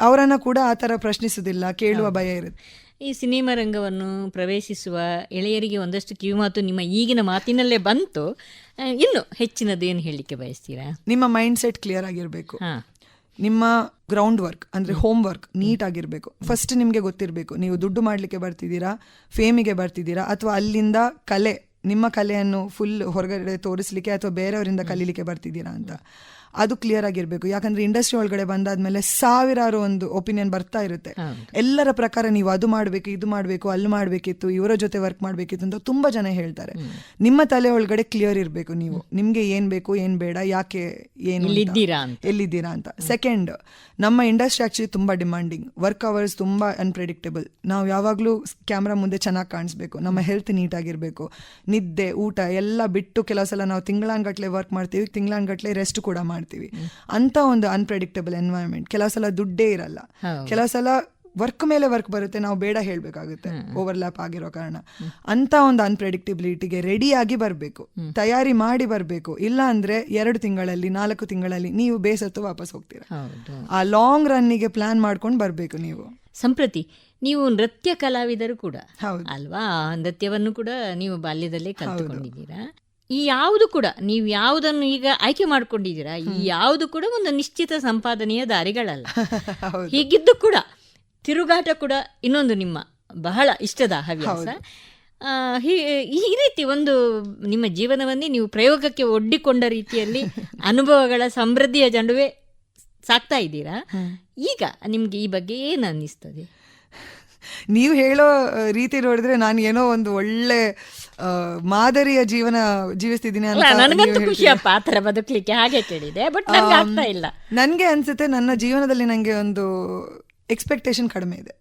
ಅವರನ್ನ ಕೂಡ ಆ ಥರ ಪ್ರಶ್ನಿಸುದಿಲ್ಲ ಕೇಳುವ ಭಯ ಇರುತ್ತೆ. ಈ ಸಿನಿಮಾ ರಂಗವನ್ನು ಪ್ರವೇಶಿಸುವ ಎಳೆಯರಿಗೆ ಒಂದಷ್ಟು ಕಿವಿಮಾತು ನಿಮ್ಮ ಈಗಿನ ಮಾತಿನಲ್ಲೇ ಬಂತು. ಇನ್ನು ಹೆಚ್ಚಿನದೇನು ಏನು ಹೇಳಲಿಕ್ಕೆ ಬಯಸ್ತೀರಾ? ನಿಮ್ಮ ಮೈಂಡ್ ಸೆಟ್ ಕ್ಲಿಯರ್ ಆಗಿರಬೇಕು ನಿಮ್ಮ ಗ್ರೌಂಡ್ ವರ್ಕ್ ಅಂದ್ರೆ ಹೋಮ್. ವರ್ಕ್ ನೀಟ್ ಆಗಿರಬೇಕು ಫಸ್ಟ್ ನಿಮಗೆ ಗೊತ್ತಿರಬೇಕು ನೀವು ದುಡ್ಡು ಮಾಡಲಿಕ್ಕೆ ಬರ್ತಿದ್ದೀರಾ ಫೇಮಿಗೆ ಬರ್ತಿದ್ದೀರಾ ಅಥವಾ ಅಲ್ಲಿಂದ ಕಲೆ ನಿಮ್ಮ ಕಲೆಯನ್ನು ಫುಲ್ ಹೊರಗಡೆ ತೋರಿಸಲಿಕ್ಕೆ ಅಥವಾ ಬೇರೆಯವರಿಂದ ಕಲೀಲಿಕ್ಕೆ ಬರ್ತಿದ್ದೀರಾ ಅಂತ. ಅದು ಕ್ಲಿಯರ್ ಆಗಿರಬೇಕು. ಯಾಕಂದ್ರೆ ಇಂಡಸ್ಟ್ರಿ ಒಳಗಡೆ ಬಂದಾದ್ಮೇಲೆ ಸಾವಿರಾರು ಒಂದು ಒಪಿನಿಯನ್ ಬರ್ತಾ ಇರುತ್ತೆ. ಎಲ್ಲರ ಪ್ರಕಾರ ನೀವು ಅದು ಮಾಡಬೇಕು ಇದು ಮಾಡಬೇಕು ಅಲ್ಲಿ ಮಾಡಬೇಕಿತ್ತು ಇವರ ಜೊತೆ ವರ್ಕ್ ಮಾಡಬೇಕಿತ್ತು ಅಂತ ತುಂಬಾ ಜನ ಹೇಳ್ತಾರೆ. ನಿಮ್ಮ ತಲೆ ಒಳಗಡೆ ಕ್ಲಿಯರ್ ಇರಬೇಕು ನೀವು. ನಿಮ್ಗೆ ಏನ್ ಬೇಕು ಏನ್ ಬೇಡ ಯಾಕೆ ಏನು ಎಲ್ಲಿದ್ದೀರಾ ಅಂತ. ಎಲ್ಲಿದ್ದೀರಾ ಅಂತ. ಸೆಕೆಂಡ್ ನಮ್ಮ ಇಂಡಸ್ಟ್ರಿ ಆಕ್ಚುಲಿ ತುಂಬಾ ಡಿಮಾಂಡಿಂಗ್ ವರ್ಕ್ ಅವರ್ಸ್ ತುಂಬಾ ಅನ್ಪ್ರೆಡಿಕ್ಟೇಬಲ್ ನಾವು ಯಾವಾಗಲೂ ಕ್ಯಾಮ್ರಾ ಮುಂದೆ ಚೆನ್ನಾಗಿ ಕಾಣಿಸ್ಬೇಕು. ನಮ್ಮ ಹೆಲ್ತ್ ನೀಟ್ ಆಗಿರ್ಬೇಕು. ನಿದ್ದೆ ಊಟ ಎಲ್ಲ ಬಿಟ್ಟು ಕೆಲವು ಸಲ ನಾವು ತಿಂಗಳಾನ್ಗಟ್ಲೆ ವರ್ಕ್ ಮಾಡ್ತೀವಿ ತಿಂಗಳಾನ್ಗಟ್ಲೆ ರೆಸ್ಟ್ ಕೂಡ ಮಾಡ್ತೀವಿ. ಅಂತ ಒಂದು ಅನ್ಪ್ರೆಡಿಕ್ಟಬಲ್ ಎನ್ವೈರನ್ಮೆಂಟ್ ಕೆಲವು ಸಲ ದುಡ್ಡೇ ಇರಲ್ಲ. ಕೆಲವು ಸಲ ವರ್ಕ್ ಮೇಲೆ ವರ್ಕ್ ಬರುತ್ತೆ ನಾವು ಬೇಡ ಹೇಳಬೇಕಾಗುತ್ತೆ. ಓವರ್ಲ್ಯಾಪ್ ಆಗಿರೋ ಕಾರಣ. ಅಂತ ಒಂದು ಅನ್ಪ್ರೆಡಿಕ್ಟಿಬಿಲಿಟಿಗೆ ರೆಡಿಯಾಗಿ ಬರಬೇಕು. ತಯಾರಿ ಮಾಡಿ ಬರಬೇಕು. ಇಲ್ಲ ಅಂದ್ರೆ ಎರಡು ತಿಂಗಳಲ್ಲಿ ನಾಲ್ಕು ತಿಂಗಳಲ್ಲಿ ನೀವು ಬೇಸತ್ತು ವಾಪಸ್ ಹೋಗ್ತೀರಾ. ಆ ಲಾಂಗ್ ರನ್ನಿಗೆ ಪ್ಲಾನ್ ಮಾಡ್ಕೊಂಡು ಬರಬೇಕು ನೀವು. ಸಂಪ್ರತಿ ನೀವು ನೃತ್ಯ ಕಲಾವಿದರು ಕೂಡ. ಅಲ್ವಾ? ನೃತ್ಯವನ್ನು ಕೂಡ ನೀವು ಬಾಲ್ಯದಲ್ಲೇ ಕಲ್ತುಕೊಂಡಿದ್ದೀರಾ? ಈ ಯಾವುದು ಕೂಡ ನೀವು ಯಾವುದನ್ನು ಈಗ ಆಯ್ಕೆ ಮಾಡಿಕೊಂಡಿದ್ದೀರಾ ಈ ಯಾವುದು ಕೂಡ ಒಂದು ನಿಶ್ಚಿತ ಸಂಪಾದನೆಯ ದಾರಿಗಳಲ್ಲ. ಹೀಗಿದ್ದು ಕೂಡ ತಿರುಗಾಟ ಕೂಡ ಇನ್ನೊಂದು ನಿಮ್ಮ ಬಹಳ ಇಷ್ಟದ ಹವ್ಯಾಸ. ಈ ರೀತಿ ಒಂದು ನಿಮ್ಮ ಜೀವನವನ್ನೇ ನೀವು ಪ್ರಯೋಗಕ್ಕೆ ಒಡ್ಡಿಕೊಂಡ ರೀತಿಯಲ್ಲಿ ಅನುಭವಗಳ ಸಮೃದ್ಧಿಯ ಜಂಡುವೆ ಸಾಕ್ತಾ ಇದ್ದೀರಾ? ಈಗ ನಿಮ್ಗೆ ಈ ಬಗ್ಗೆ ಏನು ಅನ್ನಿಸ್ತದೆ? ನೀವು ಹೇಳೋ ರೀತಿ ನೋಡಿದ್ರೆ ನಾನು ಏನೋ ಒಂದು ಒಳ್ಳೆ ಮಾದರಿಯ ಜೀವನ ಜೀವಿಸ್ತಿದ್ದೀನಿ ಅಂತ ನನಗಂತೂ ಆ ಥರ ಬದುಕಲಿಕ್ಕೆ ಹಾಗೆ ಕೇಳಿದೆ ಬಟ್ ನನ್ಗೆ ಆಗ್ತಾ ಇಲ್ಲ. ನನಗೆ ಅನ್ಸುತ್ತೆ ನನ್ನ ಜೀವನದಲ್ಲಿ ನನಗೆ ಒಂದು ಎಕ್ಸ್ಪೆಕ್ಟೇಷನ್ ಕಡಿಮೆ ಇದೆ.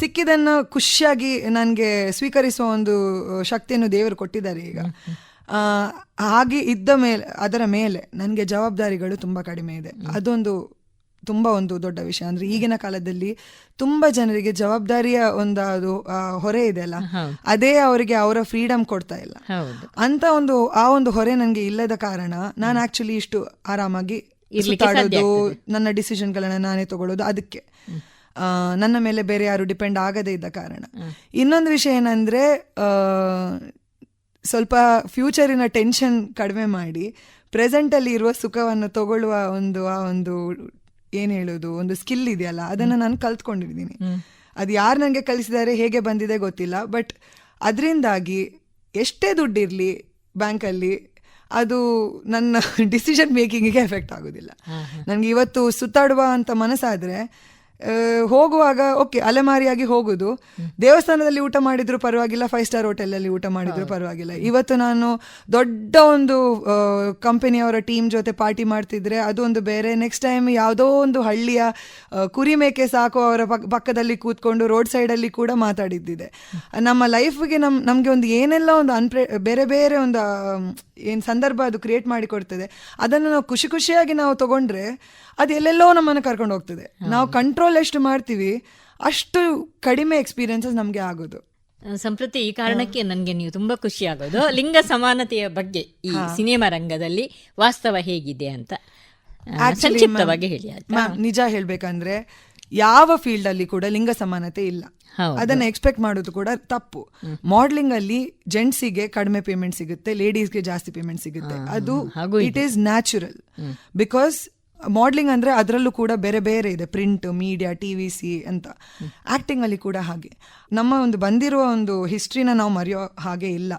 ಸಿಕ್ಕಿದನ್ನು ಖುಷಿಯಾಗಿ ನನಗೆ ಸ್ವೀಕರಿಸುವ ಒಂದು ಶಕ್ತಿಯನ್ನು ದೇವರು ಕೊಟ್ಟಿದ್ದಾರೆ ಈಗ. ಹಾಗೆ ಇದ್ದ ಮೇಲೆ ಅದರ ಮೇಲೆ ನನಗೆ ಜವಾಬ್ದಾರಿಗಳು ತುಂಬ ಕಡಿಮೆ ಇದೆ. ಅದೊಂದು ತುಂಬ ಒಂದು ದೊಡ್ಡ ವಿಷಯ. ಅಂದ್ರೆ ಈಗಿನ ಕಾಲದಲ್ಲಿ ತುಂಬಾ ಜನರಿಗೆ ಜವಾಬ್ದಾರಿಯ ಒಂದು ಅದು ಹೊರೆ ಇದೆ ಅಲ್ಲ? ಅದೇ ಅವರಿಗೆ ಅವರ ಫ್ರೀಡಮ್ ಕೊಡ್ತಾ ಇಲ್ಲ. ಅಂತ ಒಂದು ಆ ಒಂದು ಹೊರೆ ನನಗೆ ಇಲ್ಲದ ಕಾರಣ ನಾನು ಆಕ್ಚುಲಿ ಇಷ್ಟು ಆರಾಮಾಗಿ ಸುತ್ತಾಡೋದು ನನ್ನ ಡಿಸಿಷನ್ಗಳನ್ನ ನಾನೇ ತಗೊಳ್ಳೋದು ಅದಕ್ಕೆ. ನನ್ನ ಮೇಲೆ ಬೇರೆ ಯಾರು ಡಿಪೆಂಡ್ ಆಗದೇ ಇದ್ದ ಕಾರಣ. ಇನ್ನೊಂದು ವಿಷಯ ಏನಂದ್ರೆ ಸ್ವಲ್ಪ ಫ್ಯೂಚರಿನ ಟೆನ್ಷನ್ ಕಡಿಮೆ ಮಾಡಿ ಪ್ರೆಸೆಂಟ್ ಅಲ್ಲಿ ಇರುವ ಸುಖವನ್ನು ತಗೊಳ್ಳುವ ಒಂದು ಆ ಒಂದು ಏನ್ ಹೇಳೋದು? ಒಂದು ಸ್ಕಿಲ್ ಇದೆಯಲ್ಲ ಅದನ್ನ ನಾನು ಕಲ್ತ್ಕೊಂಡಿದ್ದೀನಿ. ಅದು ಯಾರು ನನಗೆ ಕಲಿಸಿದ್ದಾರೆ ಹೇಗೆ ಬಂದಿದೆ ಗೊತ್ತಿಲ್ಲ ಬಟ್ ಅದರಿಂದಾಗಿ ಎಷ್ಟೇ ದುಡ್ಡಿರಲಿ ಬ್ಯಾಂಕಲ್ಲಿ ಅದು ನನ್ನ ಡಿಸಿಷನ್ ಮೇಕಿಂಗಿಗೆ ಎಫೆಕ್ಟ್ ಆಗೋದಿಲ್ಲ. ನನಗೆ ಇವತ್ತು ಸುತ್ತಾಡುವ ಅಂತ ಮನಸ್ಸಾದ್ರೆ ಹೋಗುವಾಗ ಓಕೆ ಅಲೆಮಾರಿಯಾಗಿ ಹೋಗುದು. ದೇವಸ್ಥಾನದಲ್ಲಿ ಊಟ ಮಾಡಿದ್ರು ಪರವಾಗಿಲ್ಲ ಫೈವ್ ಸ್ಟಾರ್ ಹೋಟೆಲಲ್ಲಿ ಊಟ ಮಾಡಿದ್ರು ಪರವಾಗಿಲ್ಲ. ಇವತ್ತು ನಾನು ದೊಡ್ಡ ಒಂದು ಕಂಪನಿಯವರ ಟೀಮ್ ಜೊತೆ ಪಾರ್ಟಿ ಮಾಡ್ತಿದ್ರೆ ಅದು ಒಂದು ಬೇರೆ. ನೆಕ್ಸ್ಟ್ ಟೈಮ್ ಯಾವುದೋ ಒಂದು ಹಳ್ಳಿಯ ಕುರಿ ಮೇಕೆ ಸಾಕು ಅವರ ಪಕ್- ಪಕ್ಕದಲ್ಲಿ ಕೂತ್ಕೊಂಡು ರೋಡ್ ಸೈಡಲ್ಲಿ ಕೂಡ ಮಾತಾಡಿದ್ದಿದೆ. ನಮ್ಮ ಲೈಫ್ಗೆ ನಮ್ ನಮಗೆ ಒಂದು ಏನೆಲ್ಲ ಒಂದು ಅನ್ಪ್ರೆ ಬೇರೆ ಬೇರೆ ಒಂದು ಏನು ಸಂದರ್ಭ ಅದು ಕ್ರಿಯೇಟ್ ಮಾಡಿ ಕೊಡ್ತದೆ ಅದನ್ನು ನಾವು ಖುಷಿ ಖುಷಿಯಾಗಿ ನಾವು ತಗೊಂಡ್ರೆ ಅದು ಎಲ್ಲೆಲ್ಲೋ ನಮ್ಮನ್ನು ಕರ್ಕೊಂಡು ಹೋಗ್ತದೆ. ನಾವು ಕಂಟ್ರೋಲ್ ಎಷ್ಟು ಮಾಡ್ತೀವಿ ಅಷ್ಟು ಕಡಿಮೆ ಎಕ್ಸ್ಪೀರಿಯನ್ಸಸ್ ನಮಗೆ ಆಗೋದು. ಸಂಪ್ರತಿ ಈ ಕಾರಣಕ್ಕೆ ನನಗೆ ನೀವು ತುಂಬಾ ಖುಷಿ ಆಗೋದು. ಲಿಂಗ ಸಮಾನತೆಯ ಬಗ್ಗೆ ಈ ಸಿನಿಮಾ ರಂಗದಲ್ಲಿ ವಾಸ್ತವ ಹೇಗಿದೆ ಅಂತ. ಸಂಕ್ಷಿಪ್ತವಾಗಿ ಹೇಳಿ? ನಿಜ ಹೇಳ್ಬೇಕಂದ್ರೆ ಯಾವ ಫೀಲ್ಡ್ ಅಲ್ಲಿ ಕೂಡ ಲಿಂಗ ಸಮಾನತೆ ಇಲ್ಲ. ಅದನ್ನ ಎಕ್ಸ್ಪೆಕ್ಟ್ ಮಾಡೋದು ಕೂಡ ತಪ್ಪು. ಮಾಡ್ಲಿಂಗ್ ಅಲ್ಲಿ ಜೆಂಟ್ಸಿಗೆ ಕಡಿಮೆ ಪೇಮೆಂಟ್ ಸಿಗುತ್ತೆ ಲೇಡೀಸ್ಗೆ ಜಾಸ್ತಿ ಪೇಮೆಂಟ್ ಸಿಗುತ್ತೆ. ಅದು it is natural because modelling ಅಂದ್ರೆ ಅದರಲ್ಲೂ ಕೂಡ ಬೇರೆ ಬೇರೆ ಇದೆ. ಪ್ರಿಂಟ್ ಮೀಡಿಯಾ ಟಿವಿ ಸಿ ಅಂತ. ಆ್ಯಕ್ಟಿಂಗಲ್ಲಿ ಅಲ್ಲಿ ಕೂಡ ಹಾಗೆ. ನಮ್ಮ ಒಂದು ಬಂದಿರುವ ಒಂದು ಹಿಸ್ಟ್ರಿನ ನಾವು ಮರೆಯೋ ಹಾಗೆ ಇಲ್ಲ.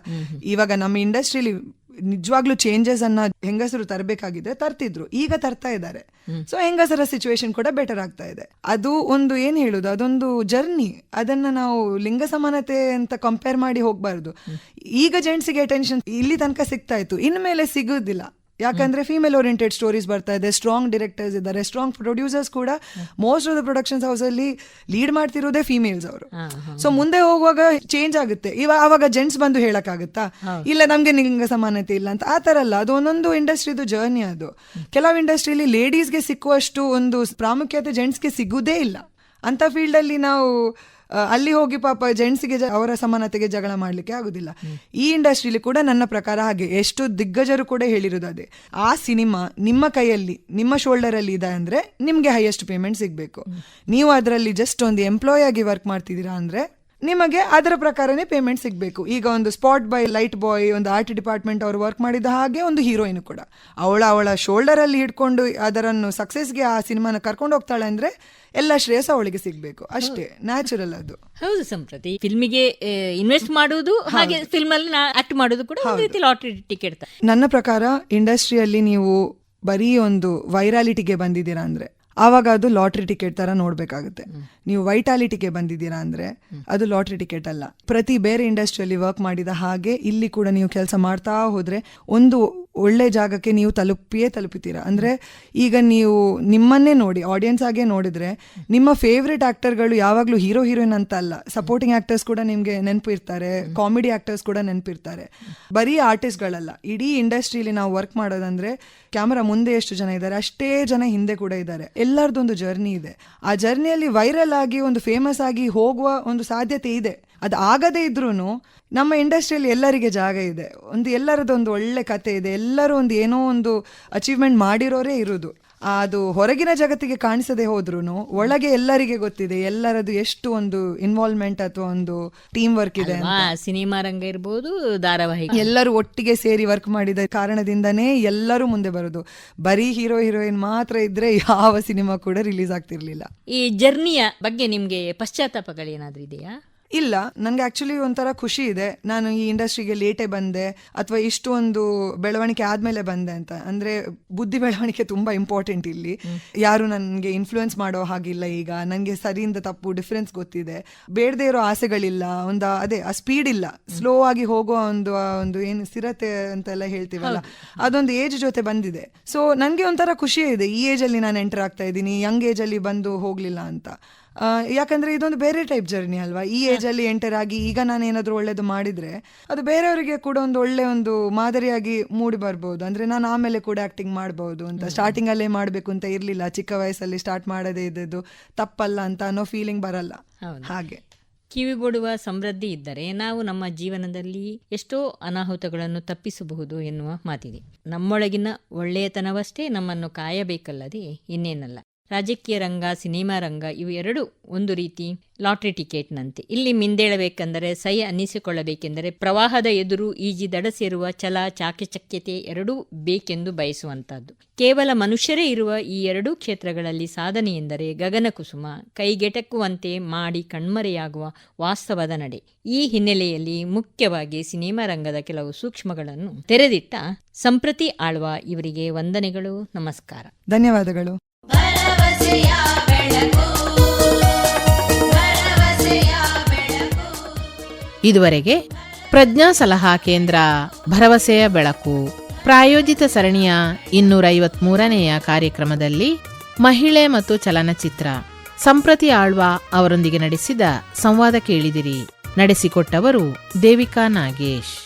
ಇವಾಗ ನಮ್ಮ ಇಂಡಸ್ಟ್ರಿಲಿ ನಿಜವಾಗ್ಲೂ ಚೇಂಜಸ್ ಅನ್ನ ಹೆಂಗಸರು ತರಬೇಕಾಗಿದ್ರೆ ತರ್ತಿದ್ರು. ಈಗ ತರ್ತಾ ಇದ್ದಾರೆ. ಸೊ ಹೆಂಗಸರ ಸಿಚುವೇಶನ್ ಕೂಡ ಬೆಟರ್ ಆಗ್ತಾ ಇದೆ. ಅದು ಒಂದು ಏನ್ ಹೇಳುದು? ಅದೊಂದು ಜರ್ನಿ ಅದನ್ನ ನಾವು ಲಿಂಗ ಸಮಾನತೆ ಅಂತ ಕಂಪೇರ್ ಮಾಡಿ ಹೋಗ್ಬಾರ್ದು. ಈಗ ಜೆಂಟ್ಸಿಗೆ ಅಟೆನ್ಷನ್ ಇಲ್ಲಿ ತನಕ ಸಿಗ್ತಾ ಇತ್ತು. ಇನ್ಮೇಲೆ ಸಿಗುದಿಲ್ಲ. ಯಾಕಂದ್ರೆ ಫಿಮೇಲ್ ಓರಿಯೆಂಟೆಡ್ ಸ್ಟೋರೀಸ್ ಬರ್ತಾ ಇದೆ ಸ್ಟ್ರಾಂಗ್ ಡೈರೆಕ್ಟರ್ಸ್ ಇದ್ದಾರೆ ಸ್ಟ್ರಾಂಗ್ ಪ್ರೊಡ್ಯೂಸರ್ಸ್ ಕೂಡ most of the productions house ಅಲ್ಲಿ ಲೀಡ್ ಮಾಡ್ತಿರೋದೇ ಫಿಮೇಲ್ಸ್ ಅವರು. ಸೊ ಮುಂದೆ ಹೋಗುವಾಗ ಚೇಂಜ್ ಆಗುತ್ತೆ. ಇವಾಗ ಅವಾಗ ಜೆಂಟ್ಸ್ ಬಂದು ಹೇಳಕ್ಕಾಗುತ್ತಾ? ಇಲ್ಲ ನಮ್ಗೆ ನಿಂಗ ಸಮಾನತೆ ಇಲ್ಲ ಅಂತ. ಆ ತರ ಅಲ್ಲ ಅದು ಒಂದೊಂದು ಇಂಡಸ್ಟ್ರಿದು ಜರ್ನಿ ಅದು. ಕೆಲವು ಇಂಡಸ್ಟ್ರಿಲಿ ಲೇಡೀಸ್ಗೆ ಸಿಕ್ಕುವಷ್ಟು ಒಂದು ಪ್ರಾಮುಖ್ಯತೆ ಜೆಂಟ್ಸ್ಗೆ ಸಿಗುವುದೇ ಇಲ್ಲ. ಅಂತ ಫೀಲ್ಡ್ ಅಲ್ಲಿ ನಾವು ಅಲ್ಲಿ ಹೋಗಿ ಪಾಪ ಜೆಂಟ್ಸ್ಗೆ ಅವರ ಸಮಾನತೆಗೆ ಜಗಳ ಮಾಡಲಿಕ್ಕೆ ಆಗುದಿಲ್ಲ. ಈ ಇಂಡಸ್ಟ್ರಿಲಿ ಕೂಡ ನನ್ನ ಪ್ರಕಾರ ಹಾಗೆ. ಎಷ್ಟು ದಿಗ್ಗಜರು ಕೂಡ ಹೇಳಿರೋದು ಆ ಸಿನಿಮಾ ನಿಮ್ಮ ಕೈಯಲ್ಲಿ, ನಿಮ್ಮ ಶೋಲ್ಡರ್ ಅಲ್ಲಿ ಇದೆ ಅಂದ್ರೆ ನಿಮ್ಗೆ ಹೈಯೆಸ್ಟ್ ಪೇಮೆಂಟ್ ಸಿಗ್ಬೇಕು. ನೀವು ಅದರಲ್ಲಿ ಜಸ್ಟ್ ಒಂದು ಎಂಪ್ಲಾಯ್ ಆಗಿ ವರ್ಕ್ ಮಾಡ್ತಿದ್ದೀರಾ ಅಂದ್ರೆ ನಿಮಗೆ ಅದರ ಪ್ರಕಾರನೇ ಪೇಮೆಂಟ್ ಸಿಗಬೇಕು. ಈಗ ಒಂದು ಸ್ಪಾಟ್ ಬಾಯ್ ಲೈಟ್ ಬಾಯ್ ಒಂದು ಆರ್ಟ್ ಡಿಪಾರ್ಟ್ಮೆಂಟ್ ಅವರು ವರ್ಕ್ ಮಾಡಿದ ಹಾಗೆ ಒಂದು ಹೀರೋಯಿನ್ ಕೂಡ. ಅವಳ ಅವಳ ಶೋಲ್ಡರ್ ಅಲ್ಲಿ ಹಿಡ್ಕೊಂಡು ಅದರನ್ನು ಸಕ್ಸಸ್ಗೆ ಆ ಸಿನಿಮಾನ ಕರ್ಕೊಂಡು ಹೋಗ್ತಾಳೆ ಅಂದ್ರೆ ಎಲ್ಲ ಶ್ರೇಯಸ್ ಅವಳಿಗೆ ಸಿಗ್ಬೇಕು. ಅಷ್ಟೇ ನ್ಯಾಚುರಲ್ ಅದು. ಹೌದು ಸಂಪ್ರತಿ. ಫಿಲ್ಮಿಗೆ ಇನ್ವೆಸ್ಟ್ ಮಾಡುವುದು ಹಾಗೆ ಫಿಲ್ಮ್ ಅಲ್ಲಿ ಆಕ್ಟ್ ಮಾಡೋದು ಕೂಡ ಲಾಟ್ರಿ ಟಿಕೆಟ್ ನನ್ನ ಪ್ರಕಾರ ಇಂಡಸ್ಟ್ರಿಯಲ್ಲಿ ನೀವು ಬರೀ ಒಂದು ವೈರಾಲಿಟಿಗೆ ಬಂದಿದ್ದೀರಾ ಅಂದ್ರೆ ಆವಾಗ ಅದು ಲಾಟ್ರಿ ಟಿಕೆಟ್ ತರ ನೋಡ್ಬೇಕಾಗುತ್ತೆ. ನೀವು ವೈಟಾಲಿಟಿಗೆ ಬಂದಿದ್ದೀರಾ ಅಂದ್ರೆ ಅದು ಲಾಟ್ರಿ ಟಿಕೆಟ್ ಅಲ್ಲ. ಪ್ರತಿ ಬೇರೆ ಇಂಡಸ್ಟ್ರಿಯಲ್ಲಿ ವರ್ಕ್ ಮಾಡಿದ ಹಾಗೆ ಇಲ್ಲಿ ಕೂಡ ನೀವು ಕೆಲಸ ಮಾಡ್ತಾ ಹೋದ್ರೆ ಒಂದು ಒಳ್ಳೆ ಜಾಗಕ್ಕೆ ನೀವು ತಲುಪಿಯೇ ತಲುಪುತ್ತೀರಾ. ಅಂದ್ರೆ ಈಗ ನೀವು ನಿಮ್ಮನ್ನೇ ನೋಡಿ ಆಡಿಯನ್ಸ್ ಆಗೇ ನೋಡಿದ್ರೆ ನಿಮ್ಮ ಫೇವ್ರೆಟ್ ಆಕ್ಟರ್ಗಳು ಯಾವಾಗಲೂ ಹೀರೋ ಹೀರೋಯಿನ್ ಅಂತ ಅಲ್ಲ. ಸಪೋರ್ಟಿಂಗ್ ಆಕ್ಟರ್ಸ್ ಕೂಡ ನಿಮ್ಗೆ ನೆನಪಿರ್ತಾರೆ ಕಾಮಿಡಿ ಆಕ್ಟರ್ಸ್ ಕೂಡ ನೆನಪಿರ್ತಾರೆ ಬರೀ ಆರ್ಟಿಸ್ಟ್ಗಳಲ್ಲ ಇಡೀ ಇಂಡಸ್ಟ್ರಿಲಿ ನಾವು ವರ್ಕ್ ಮಾಡೋದಂದ್ರೆ ಕ್ಯಾಮರಾ ಮುಂದೆ ಎಷ್ಟು ಜನ ಇದ್ದಾರೆ ಅಷ್ಟೇ ಜನ ಹಿಂದೆ ಕೂಡ ಇದ್ದಾರೆ. ಎಲ್ಲರದೊಂದು ಜರ್ನಿ ಇದೆ. ಆ ಜರ್ನಿಯಲ್ಲಿ ವೈರಲ್ ಆಗಿ, ಒಂದು ಫೇಮಸ್ ಆಗಿ ಹೋಗುವ ಒಂದು ಸಾಧ್ಯತೆ ಇದೆ. ಅದು ಆಗದೇ ಇದ್ರೂ ನಮ್ಮ ಇಂಡಸ್ಟ್ರಿಯಲ್ಲಿ ಎಲ್ಲರಿಗೆ ಜಾಗ ಇದೆ. ಒಂದು ಎಲ್ಲರದೊಂದು ಒಳ್ಳೆ ಕತೆ ಇದೆ. ಎಲ್ಲರೂ ಒಂದು ಏನೋ ಒಂದು ಅಚೀವ್ಮೆಂಟ್ ಮಾಡಿರೋರೇ ಇರೋದು. ಅದು ಹೊರಗಿನ ಜಗತ್ತಿಗೆ ಕಾಣಿಸದೆ ಹೋದ್ರೂ ಒಳಗೆ ಎಲ್ಲರಿಗೆ ಗೊತ್ತಿದೆ ಎಲ್ಲರದು ಎಷ್ಟು ಒಂದು ಇನ್ವಾಲ್ವ್ಮೆಂಟ್ ಅಥವಾ ಒಂದು ಟೀಮ್ ವರ್ಕ್ ಇದೆ ಅಂತ. ಸಿನಿಮಾ ರಂಗ ಇರ್ಬೋದು ಧಾರಾವಾಹಿ ಎಲ್ಲರೂ ಒಟ್ಟಿಗೆ ಸೇರಿ ವರ್ಕ್ ಮಾಡಿದ ಕಾರಣದಿಂದನೇ ಎಲ್ಲರೂ ಮುಂದೆ ಬರೋದು. ಬರೀ ಹೀರೋ ಹೀರೋಯಿನ್ ಮಾತ್ರ ಇದ್ರೆ ಯಾವ ಸಿನಿಮಾ ಕೂಡ ರಿಲೀಸ್ ಆಗ್ತಿರ್ಲಿಲ್ಲ. ಈ ಜರ್ನಿಯ ಬಗ್ಗೆ ನಿಮ್ಗೆ ಪಶ್ಚಾತ್ತಾಪಗಳೇನಾದ್ರೂ ಇದೆಯಾ? ಇಲ್ಲ ನನಗೆ ಆ್ಯಕ್ಚುಲಿ ಒಂಥರ ಖುಷಿ ಇದೆ. ನಾನು ಈ ಇಂಡಸ್ಟ್ರಿಗೆ ಲೇಟೇ ಬಂದೆ ಅಥವಾ ಇಷ್ಟು ಒಂದು ಬೆಳವಣಿಗೆ ಆದಮೇಲೆ ಬಂದೆ ಅಂತ. ಅಂದ್ರೆ ಬುದ್ಧಿ ಬೆಳವಣಿಗೆ ತುಂಬಾ ಇಂಪಾರ್ಟೆಂಟ್ ಇಲ್ಲಿ. ಯಾರು ನನಗೆ ಇನ್ಫ್ಲೂಯೆನ್ಸ್ ಮಾಡೋ ಹಾಗಿಲ್ಲ ಈಗ. ನನಗೆ ಸರಿಯಿಂದ ತಪ್ಪು ಡಿಫ್ರೆನ್ಸ್ ಗೊತ್ತಿದೆ. ಬೇಡದೇ ಇರೋ ಆಸೆಗಳಿಲ್ಲ. ಒಂದು ಅದೇ ಆ ಸ್ಪೀಡ್ ಇಲ್ಲ. ಸ್ಲೋ ಆಗಿ ಹೋಗೋ ಒಂದು ಒಂದು ಏನು ಸ್ಥಿರತೆ ಅಂತೆಲ್ಲ ಹೇಳ್ತೀವಲ್ಲ? ಅದೊಂದು ಏಜ್ ಜೊತೆ ಬಂದಿದೆ. ಸೊ ನನಗೆ ಒಂಥರ ಖುಷಿ ಇದೆ. ಈ ಏಜಲ್ಲಿ ಅಲ್ಲಿ ನಾನು ಎಂಟರ್ ಆಗ್ತಾ ಇದ್ದೀನಿ. ಯಂಗ್ ಏಜಲ್ಲಿ ಅಲ್ಲಿ ಬಂದು ಹೋಗಲಿಲ್ಲ ಅಂತ. ಯಾಕಂದ್ರೆ ಇದೊಂದು ಬೇರೆ ಟೈಪ್ ಜರ್ನಿ ಅಲ್ವಾ? ಈ ಏಜ್ ಅಲ್ಲಿ ಎಂಟರ್ ಆಗಿ ಈಗ ನಾನು ಏನಾದರೂ ಒಳ್ಳೇದು ಮಾಡಿದ್ರೆ ಅದು ಬೇರೆಯವರಿಗೆ ಕೂಡ ಒಂದು ಒಳ್ಳೆ ಒಂದು ಮಾದರಿಯಾಗಿ ಮೂಡಿ ಬರ್ಬೋದು. ಅಂದ್ರೆ ನಾನು ಆಮೇಲೆ ಕೂಡ ಆಕ್ಟಿಂಗ್ ಮಾಡ್ಬೋದು ಅಂತ. ಸ್ಟಾರ್ಟಿಂಗ್ ಅಲ್ಲೇ ಮಾಡಬೇಕು ಅಂತ ಇರ್ಲಿಲ್ಲ. ಚಿಕ್ಕ ವಯಸ್ಸಲ್ಲಿ ಸ್ಟಾರ್ಟ್ ಮಾಡದೇ ಇದ್ದದ್ದು ತಪ್ಪಲ್ಲ ಅಂತ ಅನ್ನೋ ಫೀಲಿಂಗ್ ಬರಲ್ಲ. ಹಾಗೆ. ಕಿವಿಗೊಡುವ ಸಮೃದ್ಧಿ ಇದ್ದರೆ ನಾವು ನಮ್ಮ ಜೀವನದಲ್ಲಿ ಎಷ್ಟೋ ಅನಾಹುತಗಳನ್ನು ತಪ್ಪಿಸಬಹುದು ಎನ್ನುವ ಮಾತಿದೆ. ನಮ್ಮೊಳಗಿನ ಒಳ್ಳೆಯತನವಷ್ಟೇ ನಮ್ಮನ್ನು ಕಾಯಬೇಕಲ್ಲದೆ ಇನ್ನೇನಲ್ಲ. ರಾಜಕೀಯ ರಂಗ, ಸಿನಿಮಾ ರಂಗ ಇವು ಎರಡು ಒಂದು ರೀತಿ ಲಾಟ್ರಿ ಟಿಕೆಟ್ನಂತೆ. ಇಲ್ಲಿ ಮಿಂದೇಳಬೇಕೆಂದರೆ ಸೈ ಅನ್ನಿಸಿಕೊಳ್ಳಬೇಕೆಂದರೆ, ಪ್ರವಾಹದ ಎದುರು ಈಜಿ ದಡ ಸೇರುವ ಛಲ, ಚಾಕಚಕ್ಯತೆ ಎರಡೂ ಬೇಕೆಂದು ಬಯಸುವಂತಹದ್ದು ಕೇವಲ ಮನುಷ್ಯರೇ ಇರುವ ಈ ಎರಡೂ ಕ್ಷೇತ್ರಗಳಲ್ಲಿ ಸಾಧನೆ ಎಂದರೆ ಗಗನ ಕುಸುಮ ಕೈಗೆಟಕುವಂತೆ ಮಾಡಿ ಕಣ್ಮರೆಯಾಗುವ ವಾಸ್ತವದ ನಡೆ. ಈ ಹಿನ್ನೆಲೆಯಲ್ಲಿ ಮುಖ್ಯವಾಗಿ ಸಿನಿಮಾ ರಂಗದ ಕೆಲವು ಸೂಕ್ಷ್ಮಗಳನ್ನು ತೆರೆದಿಟ್ಟ ಸಂಪ್ರತಿ ಆಳ್ವ ಇವರಿಗೆ ವಂದನೆಗಳು, ನಮಸ್ಕಾರ. ಧನ್ಯವಾದಗಳು. ಇದುವರೆಗೆ ಪ್ರಜ್ಞಾ ಸಲಹಾ ಕೇಂದ್ರ ಭರವಸೆಯ ಬೆಳಕು. ಪ್ರಾಯೋಜಿತ ಸರಣಿಯ ಇನ್ನೂರ ಐವತ್ಮೂರನೆಯ ಕಾರ್ಯಕ್ರಮದಲ್ಲಿ ಮಹಿಳೆ ಮತ್ತು ಚಲನಚಿತ್ರ ಸಂಪ್ರತಿ ಆಳ್ವ ಅವರೊಂದಿಗೆ ನಡೆಸಿದ ಸಂವಾದ ಕೇಳಿದಿರಿ. ನಡೆಸಿಕೊಟ್ಟವರು ದೇವಿಕಾ ನಾಗೇಶ್.